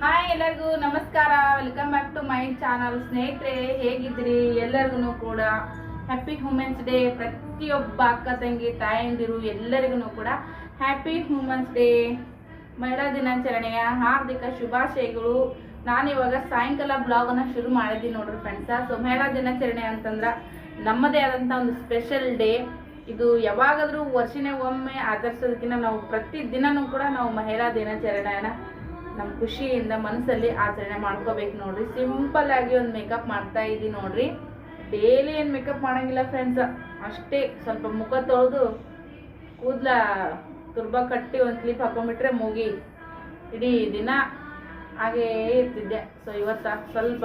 Hi ಎಲ್ಲರಿಗೂ, ನಮಸ್ಕಾರ. Welcome back to my channel ಸ್ನೇಹಿತರೆ ಹೇಗಿದ್ರಿ ಎಲ್ಲರಿಗೂ ಕೂಡ ಹ್ಯಾಪಿ ವುಮೆನ್ಸ್ ಡೇ ಪ್ರತಿಯೊಬ್ಬ ಅಕ್ಕ ತಂಗಿ, ತಾಯಂದಿರು ಎಲ್ಲರಿಗೂ ಕೂಡ ಹ್ಯಾಪಿ ವುಮೆನ್ಸ್ ಡೇ ಮಹಿಳಾ ದಿನಾಚರಣೆಯ ಹಾರ್ದಿಕ ಶುಭಾಶಯಗಳು. ನಾನು ಇವಾಗ ಸಾಯಂಕಾಲ ಬ್ಲಾಗನ್ನು ಶುರು ಮಾಡಿದ್ದೀನಿ ನೋಡ್ರಿ ಫ್ರೆಂಡ್ಸ ಸೊ ಮಹಿಳಾ ದಿನಾಚರಣೆ ಅಂತಂದ್ರೆ ನಮ್ಮದೇ ಆದಂಥ ಒಂದು ಸ್ಪೆಷಲ್ ಡೇ ಇದು ಯಾವಾಗಾದರೂ ವರ್ಷನೇ ಒಮ್ಮೆ ಆಚರಿಸೋದಕ್ಕಿಂತ ನಾವು ಪ್ರತಿ ದಿನನೂ ಕೂಡ ನಾವು ಮಹಿಳಾ ದಿನಾಚರಣೆಯನ್ನ ನಮ್ಮ ಖುಷಿಯಿಂದ ಮನಸ್ಸಲ್ಲಿ ಆಚರಣೆ ಮಾಡ್ಕೋಬೇಕು ನೋಡ್ರಿ. ಸಿಂಪಲ್ ಆಗಿ ಒಂದು ಮೇಕಪ್ ಮಾಡ್ತಾ ಇದ್ದೀನಿ ನೋಡ್ರಿ. ಡೇಲಿ ಏನು ಮೇಕಪ್ ಮಾಡೋಂಗಿಲ್ಲ ಫ್ರೆಂಡ್ಸ್ ಅಷ್ಟೇ ಸ್ವಲ್ಪ ಮುಖ ತೊಳೆದು ಕೂದಲ ತುರ್ಬ ಕಟ್ಟಿ ಒಂದು ಕ್ಲಿಪ್ ಹಾಕೊಂಡ್ಬಿಟ್ರೆ ಮುಗಿ. ಇಡೀ ದಿನ ಹಾಗೇ ಇರ್ತಿದ್ದೆ. ಸೊ ಇವತ್ತ ಸ್ವಲ್ಪ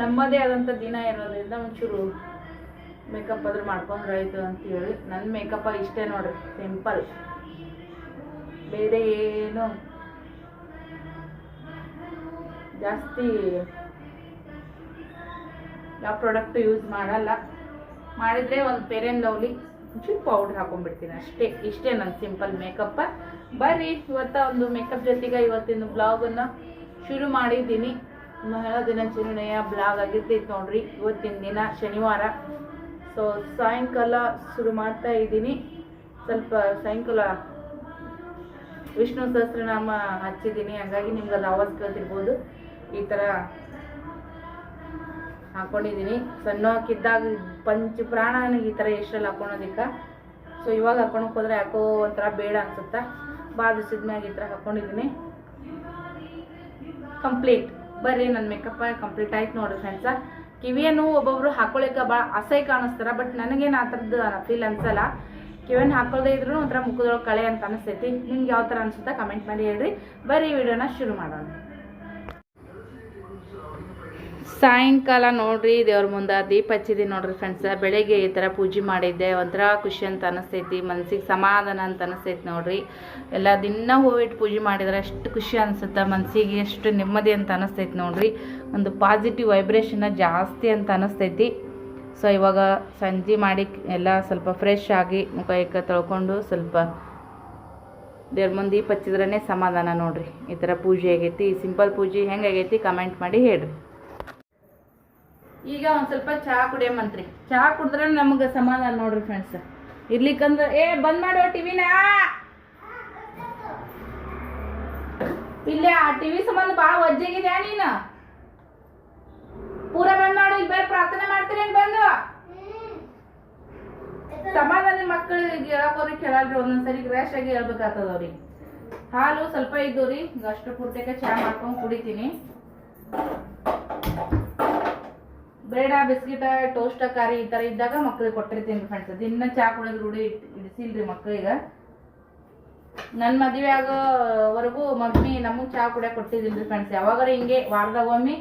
ನಮ್ಮದೇ ಆದಂಥ ದಿನ ಇರೋದ್ರಿಂದ ಒಂಚೂರು ಮೇಕಪ್ ಆದರೂ ಅಂತ ಹೇಳಿ ನನ್ನ ಮೇಕಪ್ಪ ಇಷ್ಟೇ ನೋಡ್ರಿ. ಸಿಂಪಲ್ ಬೇರೆ ಏನು? ಜಾಸ್ತಿ ಯಾವ ಪ್ರಾಡಕ್ಟ್ ಯೂಸ್ ಮಾಡಲ್ಲ. ಮಾಡಿದರೆ ಒಂದು ಪೇರೆನ್ ಲವ್ಲಿ ಚಿಕ್ಕ ಪೌಡ್ರ್ ಹಾಕೊಂಡ್ಬಿಡ್ತೀನಿ ಅಷ್ಟೇ. ಇಷ್ಟೇ ನನ್ನ ಸಿಂಪಲ್ ಮೇಕಪ್ಪ ಬರ್ರಿ, ಇವತ್ತ ಒಂದು ಮೇಕಪ್ ಜೊತೆಗೆ ಇವತ್ತಿನ ಬ್ಲಾಗನ್ನು ಶುರು ಮಾಡಿದ್ದೀನಿ. ಮಹಿಳಾ ದಿನಾಚರಣೆಯ ಬ್ಲಾಗ್ ಆಗಿರ್ತೈತೆ ನೋಡ್ರಿ. ಇವತ್ತಿನ ದಿನ ಶನಿವಾರ. ಸೊ ಸಾಯಂಕಾಲ ಶುರು ಮಾಡ್ತಾ ಇದ್ದೀನಿ. ಸ್ವಲ್ಪ ಸಾಯಂಕಾಲ ವಿಷ್ಣು ಸಹಸ್ರನಾಮ ಹಚ್ಚಿದ್ದೀನಿ. ಹಾಗಾಗಿ ನಿಮ್ಗೆ ಅದು ಆವಾಜ್ ಕೇಳ್ತಿರ್ಬೋದು. ಈ ಥರ ಹಾಕೊಂಡಿದ್ದೀನಿ. ಸಣ್ಣ ಹಾಕಿದ್ದಾಗ ಪಂಚ ಪ್ರಾಣ ನನಗೆ ಈ ಥರ ಎಷ್ಟರಲ್ಲಿ ಹಾಕೊಳೋದಿಕ್ಕ? ಸೊ ಇವಾಗ ಹಾಕೊಳಕ್ ಹೋದ್ರೆ ಯಾಕೋ ಒಂಥರ ಬೇಡ ಅನ್ಸುತ್ತಾ? ಭಾಳ ದಿವಸದ ಮ್ಯಾಗ ಈ ಥರ ಹಾಕೊಂಡಿದ್ದೀನಿ. ಕಂಪ್ಲೀಟ್ ಬರ್ರಿ ನನ್ನ ಮೇಕಪ್ ಕಂಪ್ಲೀಟ್ ಆಯ್ತು ನೋಡ್ರಿ ಫ್ರೆಂಡ್ಸ ಕಿವಿಯನ್ನು ಒಬ್ಬೊಬ್ರು ಹಾಕೊಳಿಕ್ಕೆ ಭಾಳ ಅಸಹ್ಯ ಕಾಣಿಸ್ತಾರ ಬಟ್ ನನಗೇನು ಆ ಥರದ್ದು ಫೀಲ್ ಅನ್ಸಲ್ಲ. ಕಿವಿಯನ್ನು ಹಾಕೊಳ್ಳದೆ ಇದ್ರೂ ಒಂಥರ ಮುಖದೊಳಗೆ ಕಳೆ ಅಂತ ಅನಿಸ್ತೈತಿ. ನಿಮ್ಗೆ ಯಾವ ಥರ ಅನಿಸುತ್ತಾ ಕಮೆಂಟ್ ಮಾಡಿ ಹೇಳ್ರಿ. ಬರೀ ವಿಡಿಯೋನ ಶುರು ಮಾಡೋಣ. ಸಾಯಂಕಾಲ ನೋಡ್ರಿ, ದೇವ್ರ ಮುಂದೆ ದೀಪ ಹಚ್ಚಿದ್ದೀನಿ ನೋಡ್ರಿ ಫ್ರೆಂಡ್ಸ್ ಬೆಳಗ್ಗೆ ಈ ಥರ ಪೂಜೆ ಮಾಡಿದ್ದೆ, ಒಂಥರ ಖುಷಿ ಅಂತ ಅನಿಸ್ತೈತಿ ಮನಸ್ಸಿಗೆ ಸಮಾಧಾನ ಅಂತ ಅನಿಸ್ತೈತಿ ನೋಡ್ರಿ. ಎಲ್ಲ ದಿನ ಹೂವಿಟ್ಟು ಪೂಜೆ ಮಾಡಿದ್ರೆ ಅಷ್ಟು ಖುಷಿ ಅನಿಸುತ್ತೆ ಮನಸ್ಸಿಗೆ ಎಷ್ಟು ನೆಮ್ಮದಿ ಅಂತ ಅನಿಸ್ತೈತಿ ನೋಡ್ರಿ. ಒಂದು ಪಾಸಿಟಿವ್ ವೈಬ್ರೇಷನ್ನ ಜಾಸ್ತಿ ಅಂತ ಅನಿಸ್ತೈತಿ. ಸೊ, ಇವಾಗ ಸಂಜೆ ಮಾಡಿ ಎಲ್ಲ ಸ್ವಲ್ಪ ಫ್ರೆಶ್ ಆಗಿ ಮುಖ ಏಕ ತೊಳ್ಕೊಂಡು ಸ್ವಲ್ಪ ದೇವ್ರ ಮುಂದೆ ದೀಪ ಹಚ್ಚಿದ್ರೇ ಸಮಾಧಾನ ನೋಡ್ರಿ. ಈ ಥರ ಪೂಜೆ ಆಗೈತಿ ಸಿಂಪಲ್ ಪೂಜೆ ಹೆಂಗಾಗೈತಿ ಕಮೆಂಟ್ ಮಾಡಿ ಹೇಳ್ರಿ. ಈಗ ಒಂದು ಸ್ವಲ್ಪ ಚಹಾ ಕುಡಿಯಮಂತ್ರಿ ಚಹಾ ಕುಡಿದ್ರೆ ನಮಗೆ ಸಮಾಧಾನ ನೋಡ್ರಿ ಫ್ರೆಂಡ್ಸ್ ಇರ್ಲಿಕ್ಕಂದ್ರೆ, ಏ, ಬಂದ್ ಮಾಡುವ ಟಿವಿನ ಇಲ್ಲೇ ಆ ಟಿವಿ ಸಂಬಂಧ ಭಾಳ ಒಜ್ಜೆಗಿದೆ ನೀನು? ಪೂರ ಬಂದ್ ಮಾಡು, ಇಲ್ಲಿ ಬೇರೆ ಪ್ರಾರ್ಥನೆ ಮಾಡ್ತೀನಿ ಬಂದು. ಸಮಾಧಾನ ಮಕ್ಕಳಿಗೆ ಹೇಳಕೋರಿ ಕೇಳಲ್ರಿ ಒಂದೊಂದ್ಸರಿ ರ್ಯಾಶ್ ಆಗಿ ಹೇಳ್ಬೇಕಾಗ್ತದ ಅವ್ರಿಗೆ. ಹಾಲು ಸ್ವಲ್ಪ ಇದ್ದು ರೀ ಅಷ್ಟು ಪೂರ್ತಿಗೆ ಚಹಾ ಮಾಡ್ಕೊಂಡು ಕುಡಿತೀನಿ. ಬೇಡ, ಬಿಸ್ಕಿಟ ಟೋಸ್ಟ್ ಕಾರಿ ಈ ತರ ಇದ್ದಾಗ ಮಕ್ಳಿಗೆ ಕೊಟ್ಟಿರ್ತೀನಿ ಫ್ರೆಂಡ್ಸ್ ದಿನ ಚಹಾ ಕುಡಿಯೋದು ರೂಢಿ ಇಡಿಸಿಲ್ರಿ ಮಕ್ಳಿಗೆ. ನನ್ನ ಮದುವೆ ಆಗೋವರೆಗೂ ಮಮ್ಮಿ ನಮಗೆ ಚಹಾ ಕುಡಿಯೋಕೆ ಕೊಟ್ಟಿದ್ದಿಲ್ರಿ ಫ್ರೆಂಡ್ಸ್ ಯಾವಾಗಾರ ಹಿಂಗೆ ವಾರದಾಗ ಒಮ್ಮೆ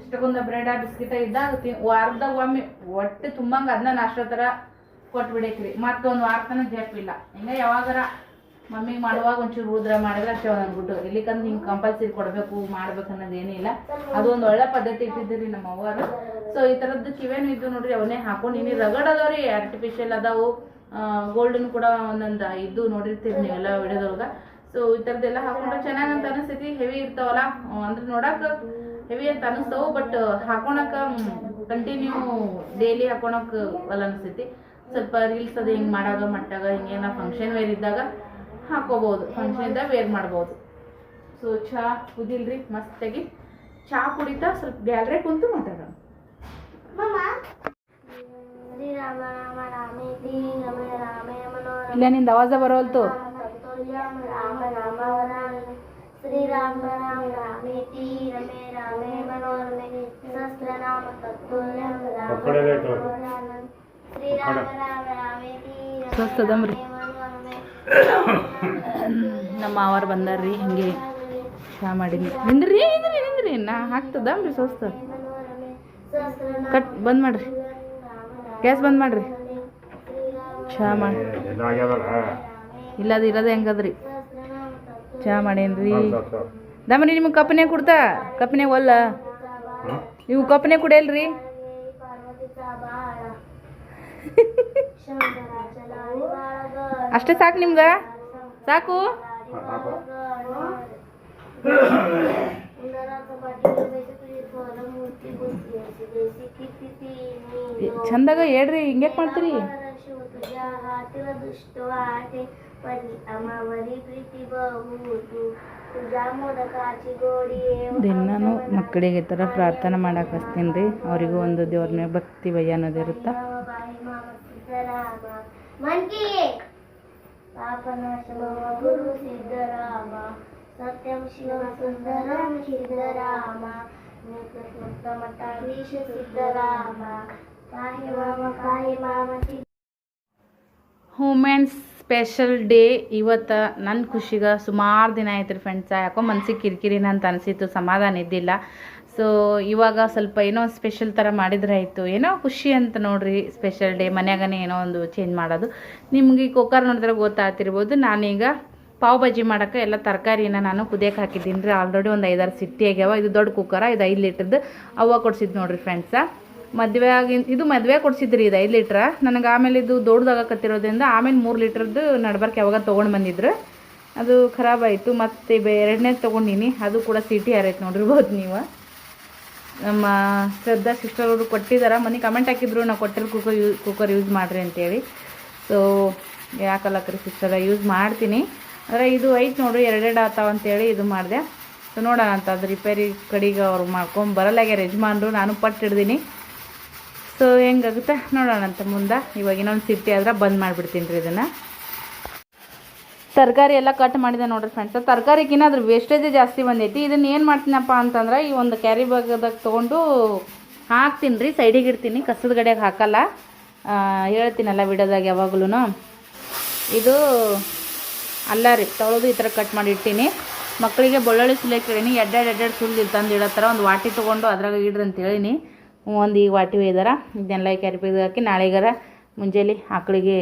ಇಷ್ಟಕ್ಕೊಂದು ಬ್ರೆಡ್ ಬಿಸ್ಕಿಟ ಇದ್ದಾಗ ವಾರದಾಗ ಒಮ್ಮೆ, ಒಟ್ಟು ತುಂಬಂಗ ಅದನ್ನ ನಾಷ್ಟ ಥರ ಕೊಟ್ಬಿಡೈತ್ರಿ. ಮತ್ತೊಂದು ವಾರ ತನಕ ಜಪ್ಪಿಲ್ಲ ಹಿಂಗೆ ಯಾವಾಗಾರ ಮಮ್ಮಿಗೆ ಮಾಡುವಾಗ ಒಂಚೂರು ಉದ್ರ ಮಾಡಿದ್ರೆ ಅಷ್ಟೇ ಒಂದೊಂದು ಗುಡ್ಡು ಇಲ್ಲಿಕಂದ್ರೆ ಹಿಂಗೆ ಕಂಪಲ್ಸರಿ ಕೊಡಬೇಕು, ಮಾಡ್ಬೇಕು ಅನ್ನೋದು ಏನಿಲ್ಲ ಅದು ಒಂದು ಒಳ್ಳೆ ಪದ್ಧತಿ ಇಟ್ಟಿದ್ದೀರಿ ನಮ್ಮ ಅವ್ವರು. ಸೊ ಈ ಥರದ್ದು ಕಿವೇನು ಇದ್ದು ನೋಡ್ರಿ ಅವನೇ ಹಾಕೊಂಡು ಇನ್ನಿ ರಗಡ್ ಅದಾವ್ರಿ ಆರ್ಟಿಫಿಷಿಯಲ್ ಅದಾವು. ಗೋಲ್ಡನ್ ಕೂಡ ಒಂದೊಂದು ಇದ್ದು ನೋಡಿರ್ತೀರಿ ನೀವೆಲ್ಲ ವಿಡಿಯೋದೊಳಗೆ. ಸೊ ಈ ಥರದ್ದೆಲ್ಲ ಹಾಕೊಂಡ್ರೆ ಚೆನ್ನಾಗಂತ ಅನಿಸ್ತೈತಿ ಹೆವಿ ಇರ್ತಾವಲ್ಲ. ಅಂದ್ರೆ ನೋಡಕ್ಕೆ ಹೆವಿ ಅಂತ ಅನಿಸ್ತಾವು ಬಟ್ ಹಾಕೊಳಕ ಕಂಟಿನ್ಯೂ ಡೈಲಿ ಹಾಕೊಳಕ್ ಅಲ್ಲ ಅನಿಸ್ತೈತಿ ಸ್ವಲ್ಪ ರೀಲ್ಸ್ ಅದು ಹಿಂಗೆ ಮಾಡಾಗ ಮಟ್ಟಾಗ ಹಿಂಗೇನ ಫಂಕ್ಷನ್ ವೇರ್ ಇದ್ದಾಗ ಹಾಕೋಬಹುದು ಫಂಕ್ಷನ್ ಇದ್ದಾಗ ವೇರ್ ಮಾಡ್ಬೋದು. ಸೊ ಚಹಾ ಕುದಿಲ್ರಿ ಮಸ್ತಾಗಿ. ಚಹಾ ಕುಡಿತಾ ಸ್ವಲ್ಪ ಗ್ಯಾಲ್ರೆ ಕುಂತು ಮಾತಾಡೋಣ. ಇಲ್ಲ ನಿಂದ ಅವಾಜ ಬರೋಲ್ತು ತತ್ತುಲ್ಯಂ ರಾಮ ರಾಮೇತಿ ರಮೇ ರಾಮೇ ಮನೋರಮೆ ಸಹಸ್ರನಾಮ ತತ್ತುಲ್ಯಂ ರಾಮ ಮಕ್ಕಳೇ ಇಟ್ಟು. ರಾಮ ರಾಮೇತಿ ರಮೇ ಸ್ವಸ್ಥದಮ್ರಿ. ನಮ್ಮ ಅವರು ಬಂದಾರ್ರಿ ಹಿಂಗೆ ಚಾ ಮಾಡೀನಿ ನಿಂದ್ರಿ ನಿಂದ್ರಿ ನಿಂದ್ರಿ ನಾ ಹಾಕ್ತದಮ್ರಿ ಸ್ವಸ್ಥ ಕಟ್ ಬಂದ್ ಮಾಡ್ರಿ. ಗ್ಯಾಸ್ ಬಂದ್ ಮಾಡ್ರಿ. ಚಾ ಮಾಡಿ ಇಲ್ಲ ಇಲ್ಲದ ಇರೋದ ಹೆಂಗದ್ರಿ? ಚಹಾ ಮಾಡೇನ್ರಿ? ದಮರಿ ನಿಮ್ಗೆ ಕಪ್ಪನೆ ಕುಡ್ತಾ? ಕಪ್ಪನೆ ಒಲ್ಲ? ನೀವು ಕಪ್ಪನೆ ಕುಡಿಯಲ್ರಿ? ಅಷ್ಟೇ ಸಾಕು ನಿಮ್ಗೆ? ಸಾಕು? ಚಂದಾಗ ಹೇಳ್ರಿ ಹಿಂಗ್ಯಾಕೆ ಮಾಡ್ತೀರಿ? तुझ्या ಪ್ರೀತಿ ಮಕ್ಕಳಿಗೆ ಈ ಥರ ಪ್ರಾರ್ಥನೆ ಮಾಡಕ್ಕೆ ಹಚ್ತೀನಿ ರೀ. ಅವರಿಗೂ ಒಂದು ದೇವ್ರ ಮೇಲೆ ಭಕ್ತಿ ಭಯ ಅನ್ನೋದಿರುತ್ತ ಗುರು ಸಿದ್ಧರಾಮ ಸತ್ಯಂ ಶಿವ ಸುಂದರಂ ಸಿದ್ಧರಾಮ ಸಿದ್ಧರಾಮ ಕಾಯಿ ಮಾಮ ಕಾಯಿ ಮಾಮ ವುಮೆನ್ಸ್ ಸ್ಪೆಷಲ್ ಡೇ ಇವತ್ತು ನನ್ನ ಖುಷಿಗೆ ಸುಮಾರು ದಿನ ಆಯ್ತು ರೀ ಫ್ರೆಂಡ್ಸ ಯಾಕೋ ಮನ್ಸಿಗೆ ಕಿರಿಕಿರಿನ ಅಂತ ಅನಿಸಿತ್ತು, ಸಮಾಧಾನ ಇದ್ದಿಲ್ಲ. ಸೊ ಇವಾಗ ಸ್ವಲ್ಪ ಏನೋ ಒಂದು ಸ್ಪೆಷಲ್ ಥರ ಮಾಡಿದ್ರೆ ಆಯಿತು. ಏನೋ ಖುಷಿ ಅಂತ ನೋಡ್ರಿ ಸ್ಪೆಷಲ್ ಡೇ, ಮನ್ಯಾಗನೇ ಏನೋ ಒಂದು ಚೇಂಜ್ ಮಾಡೋದು. ನಿಮ್ಗೆ ಈ ಕುಕ್ಕರ್ ನೋಡಿದ್ರೆ ಗೊತ್ತಾಗ್ತಿರ್ಬೋದು. ನಾನೀಗ ಪಾವ್ ಭಾಜಿ ಮಾಡೋಕ್ಕೆ ಎಲ್ಲ ತರಕಾರಿನ ನಾನು ಕುದಿಯಕ್ಕೆ ಹಾಕಿದ್ದೀನಿ ರೀ. ಆಲ್ರೆಡಿ ಒಂದು ಐದಾರು ಸಿಟ್ಟಿ ಆಗ್ಯಾವ ಇದು ದೊಡ್ಡ ಕುಕ್ಕರ ಇದು ಐದು ಲೀಟ್ರದ್ದು ಅವ್ವ ಕೊಡ್ಸಿದ್ದು ನೋಡ್ರಿ ಫ್ರೆಂಡ್ಸ ಮದುವೆ ಆಗಿ, ಇದು ಮದುವೆ ಕೊಡಿಸಿದ್ರಿ ಇದು ಐದು ಲೀಟ್ರ. ನನಗೆ ಆಮೇಲೆ ಇದು ದೊಡ್ಡದಾಗಕತ್ತಿರೋದ್ರಿಂದ ಆಮೇಲೆ ಮೂರು ಲೀಟ್ರದ್ದು ನಡ್ಬರ್ಕ್ ಯಾವಾಗ ತೊಗೊಂಡು ಬಂದಿದ್ರು. ಅದು ಖರಾಬಾಯಿತು ಮತ್ತು ಬೆ ಎರಡನೇ ತೊಗೊಂಡಿನಿ. ಅದು ಕೂಡ ಸಿಟಿ ಹಾರೈತೆ ನೋಡಿರ್ಬೋದು ನೀವು. ನಮ್ಮ ಶ್ರದ್ಧಾ ಸಿಸ್ಟರ್ ಅವರು ಕೊಟ್ಟಿದ್ದಾರೆ ಮನೆ ಕಮೆಂಟ್ ಹಾಕಿದ್ರು, ನಾವು ಕೊಟ್ಟಿರೋ ಕುಕ್ಕರ್ ಯೂ ಕುಕ್ಕರ್ ಯೂಸ್ ಮಾಡಿರಿ ಅಂತೇಳಿ. ಸೊ ಯಾಕಲ್ಲಕ್ರಿ ಸಿಸ್ಟರ? ಯೂಸ್ ಮಾಡ್ತೀನಿ. ಅಂದರೆ ಇದು ಐತೆ ನೋಡ್ರಿ, ಎರಡೆರಡು ಆತಾವ ಅಂತೇಳಿ ಇದು ಮಾಡಿದೆ. ಸೊ ನೋಡೋಣ ಅಂತ. ಅದು ರಿಪೇರಿ ಕಡೆಗೆ ಅವ್ರು ಮಾಡ್ಕೊಂಡು ಬರಲ್ಲಾಗ್ಯಾರ ಯಜಮಾನ್ರು. ನಾನು ಪಟ್ಟು ಹಿಡ್ದೀನಿ. ಸೊ ಹೆಂಗಾಗುತ್ತೆ? ನೋಡೋಣ ಅಂತ ಮುಂದೆ. ಇವಾಗ ಇನ್ನೊಂದು ಸಿಟ್ಟಿ ಆದ್ರೆ ಬಂದ್ ಮಾಡಿಬಿಡ್ತೀನಿ ರೀ ಇದನ್ನು. ತರಕಾರಿ ಎಲ್ಲ ಕಟ್ ಮಾಡಿದೆ ನೋಡ್ರಿ ಫ್ರೆಂಡ್ಸ್ ತರಕಾರಿಗಿನ್ನ ಅದ್ರ ವೇಸ್ಟೇಜೇ ಜಾಸ್ತಿ ಬಂದೈತಿ. ಇದನ್ನ ಏನು ಮಾಡ್ತೀನಪ್ಪ ಅಂತಂದ್ರೆ ಈ ಒಂದು ಕ್ಯಾರಿ ಬ್ಯಾಗದಾಗ ತೊಗೊಂಡು ಹಾಕ್ತೀನಿ ರೀ. ಸೈಡಿಗೆ ಇಡ್ತೀನಿ. ಕಸದ ಗಡಿಯಾಗ ಹಾಕಲ್ಲ. ಹೇಳ್ತೀನಲ್ಲ ಬಿಡೋದಾಗ ಯಾವಾಗಲೂ ಇದು ಅಲ್ಲ ರೀ. ತೊಳೆದು ಈ ಥರ ಕಟ್ ಮಾಡಿ ಇಟ್ಟೀನಿ ಮಕ್ಕಳಿಗೆ ಬೆಳ್ಳುಳ್ಳಿ ಸುಲಿಯ ಕೇಳೀನಿ ಎಡ್ಡೆಡ್ ಎಡ್ಡೆಡ್ ಸುಲ್ದು ತಂದು ಇಡೋ ಥರ ಒಂದು ವಾಟಿ ತೊಗೊಂಡು ಅದ್ರಾಗ ಇಡ್ರಿ ಅಂತ ಹೇಳಿನಿ. ಒಂದು ಈಗ ವಾಟಿ ಒಯ್ದಾರ ಇದನ್ನೆಲ್ಲ ಈ ಕ್ಯಾರಿ ಬ್ಯಾಗ್ ಹಾಕಿ ನಾಳೆಗಾರ ಮುಂಜಾನೆ ಆಕಳಿಗೆ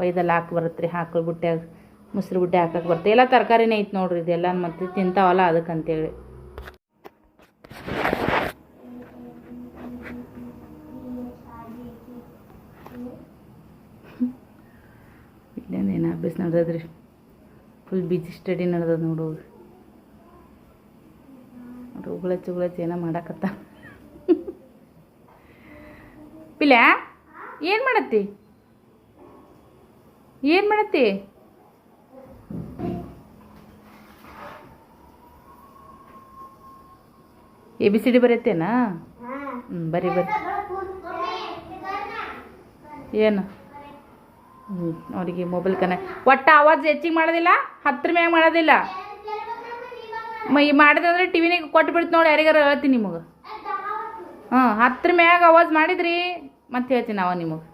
ಒಯ್ದಲ್ಲ ಹಾಕಿ ಬರುತ್ತೆ ರೀ ಆಕಳು ಬುಟ್ಟ್ಯಾಗ ಮೊಸರು ಬುಟ್ಟಿ ಹಾಕಕ್ಕೆ ಬರುತ್ತೆ. ಎಲ್ಲ ತರಕಾರಿನೇ ಐತೆ ನೋಡ್ರಿ ಇದೆಲ್ಲ ಮತ್ತೆ ತಿಂತಾವಲ್ಲ ಅದಕ್ಕೆ ಅಂತೇಳಿ ಇಲ್ಲೇನು ಏನು ಅಭ್ಯಾಸ ನಡೆದದ್ರಿ? ಫುಲ್ ಬಿಜಿ ಸ್ಟಡಿ ನಡೆದದ ನೋಡೋದು ನೋಡ್ರಿ ಚುಗಳ ಏನೋ ಮಾಡಾಕತ್ತ ಪಿಲ್ಯಾ, ಏನು ಮಾಡತ್ತಿ? ಏನು ಮಾಡತ್ತಿ? ಎ ಬಿ ಸಿ ಡಿ ಬರೆಯತ್ತೇನಾ? ಹ್ಞೂ ಬರೀ ಬರ್ರಿ ಏನು? ಹ್ಞೂ ಅವರಿಗೆ ಮೊಬೈಲ್ ಕನೆ ಒಟ್ಟು ಆವಾಜ್ ಹೆಚ್ಚಿಗೆ ಮಾಡೋದಿಲ್ಲ ಹತ್ತಿರ ಮ್ಯಾಗ ಮಾಡೋದಿಲ್ಲ. ಮೈ, ಈ ಮಾಡಿದಂದ್ರೆ ಟಿ ವಿನಾಗ ಕೊಟ್ಟು ಬಿಡ್ತು ನೋಡಿ ಯಾರಿಗಾರು ಹೇಳ್ತೀನಿ ನಿಮಗೆ. ಹಾಂ ಹತ್ರ ಮ್ಯಾಗ ಆವಾಜ್ ಮಾಡಿದ್ರಿ. ಮತ್ತೆ ಹೇಳ್ತೀನಿ ನಾವು ನಿಮಗೆ.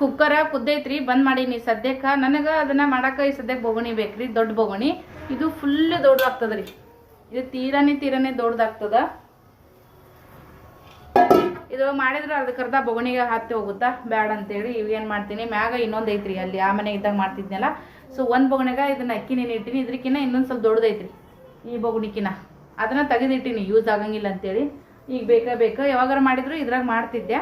ಕುಕ್ಕರ ಕುದ್ದೈತ್ರಿ, ಬಂದ್ ಮಾಡೀನಿ ಸದ್ಯಕ್ಕ. ನನಗೆ ಅದನ್ನ ಮಾಡಾಕ ಈ ಸದ್ಯಕ್ಕೆ ಬೋಗಣಿ ಬೇಕ್ರಿ, ದೊಡ್ಡ ಬೋಗಣಿ. ಇದು ಫುಲ್ ದೊಡ್ಡದಾಗ್ತದ್ರಿ. ಇದು ತೀರಾನೇ ತೀರಾನೇ ದೊಡ್ಡದಾಗ್ತದ. ಇದು ಮಾಡಿದ್ರೆ ಅದಕ್ಕರ್ಧ ಬೊಗಣಿಗೆ ಹತ್ತಿ ಹೋಗುತ್ತಾ? ಬ್ಯಾಡ ಅಂತೇಳಿ ಇವೇನು ಮಾಡ್ತೀನಿ, ಮ್ಯಾಗ ಇನ್ನೊಂದು ಐತ್ರಿ, ಅಲ್ಲಿ ಆ ಮನೆ ಇದ್ದಾಗ ಮಾಡ್ತಿದ್ನಲ್ಲ. ಸೊ ಒಂದು ಬೊಗಣಿಗೆ ಇದನ್ನ ಅಕ್ಕಿ ನೀನು ಇಟ್ಟಿನಿ ಇದ್ರಕಿನ್ನ ಇನ್ನೊಂದು ಸ್ವಲ್ಪ ದೊಡ್ಡದೈತ್ರಿ, ಈ ಬೊಗಣಿಕಿನ ಅದನ್ನ ತೆಗೆದಿಟ್ಟಿನಿ ಯೂಸ್ ಆಗಂಗಿಲ್ಲ ಅಂತೇಳಿ. ಈಗ ಬೇಕಾ ಬೇಕಾ? ಯಾವಾಗಾರ ಮಾಡಿದ್ರು ಇದ್ರಾಗ ಮಾಡ್ತಿದ್ದೆ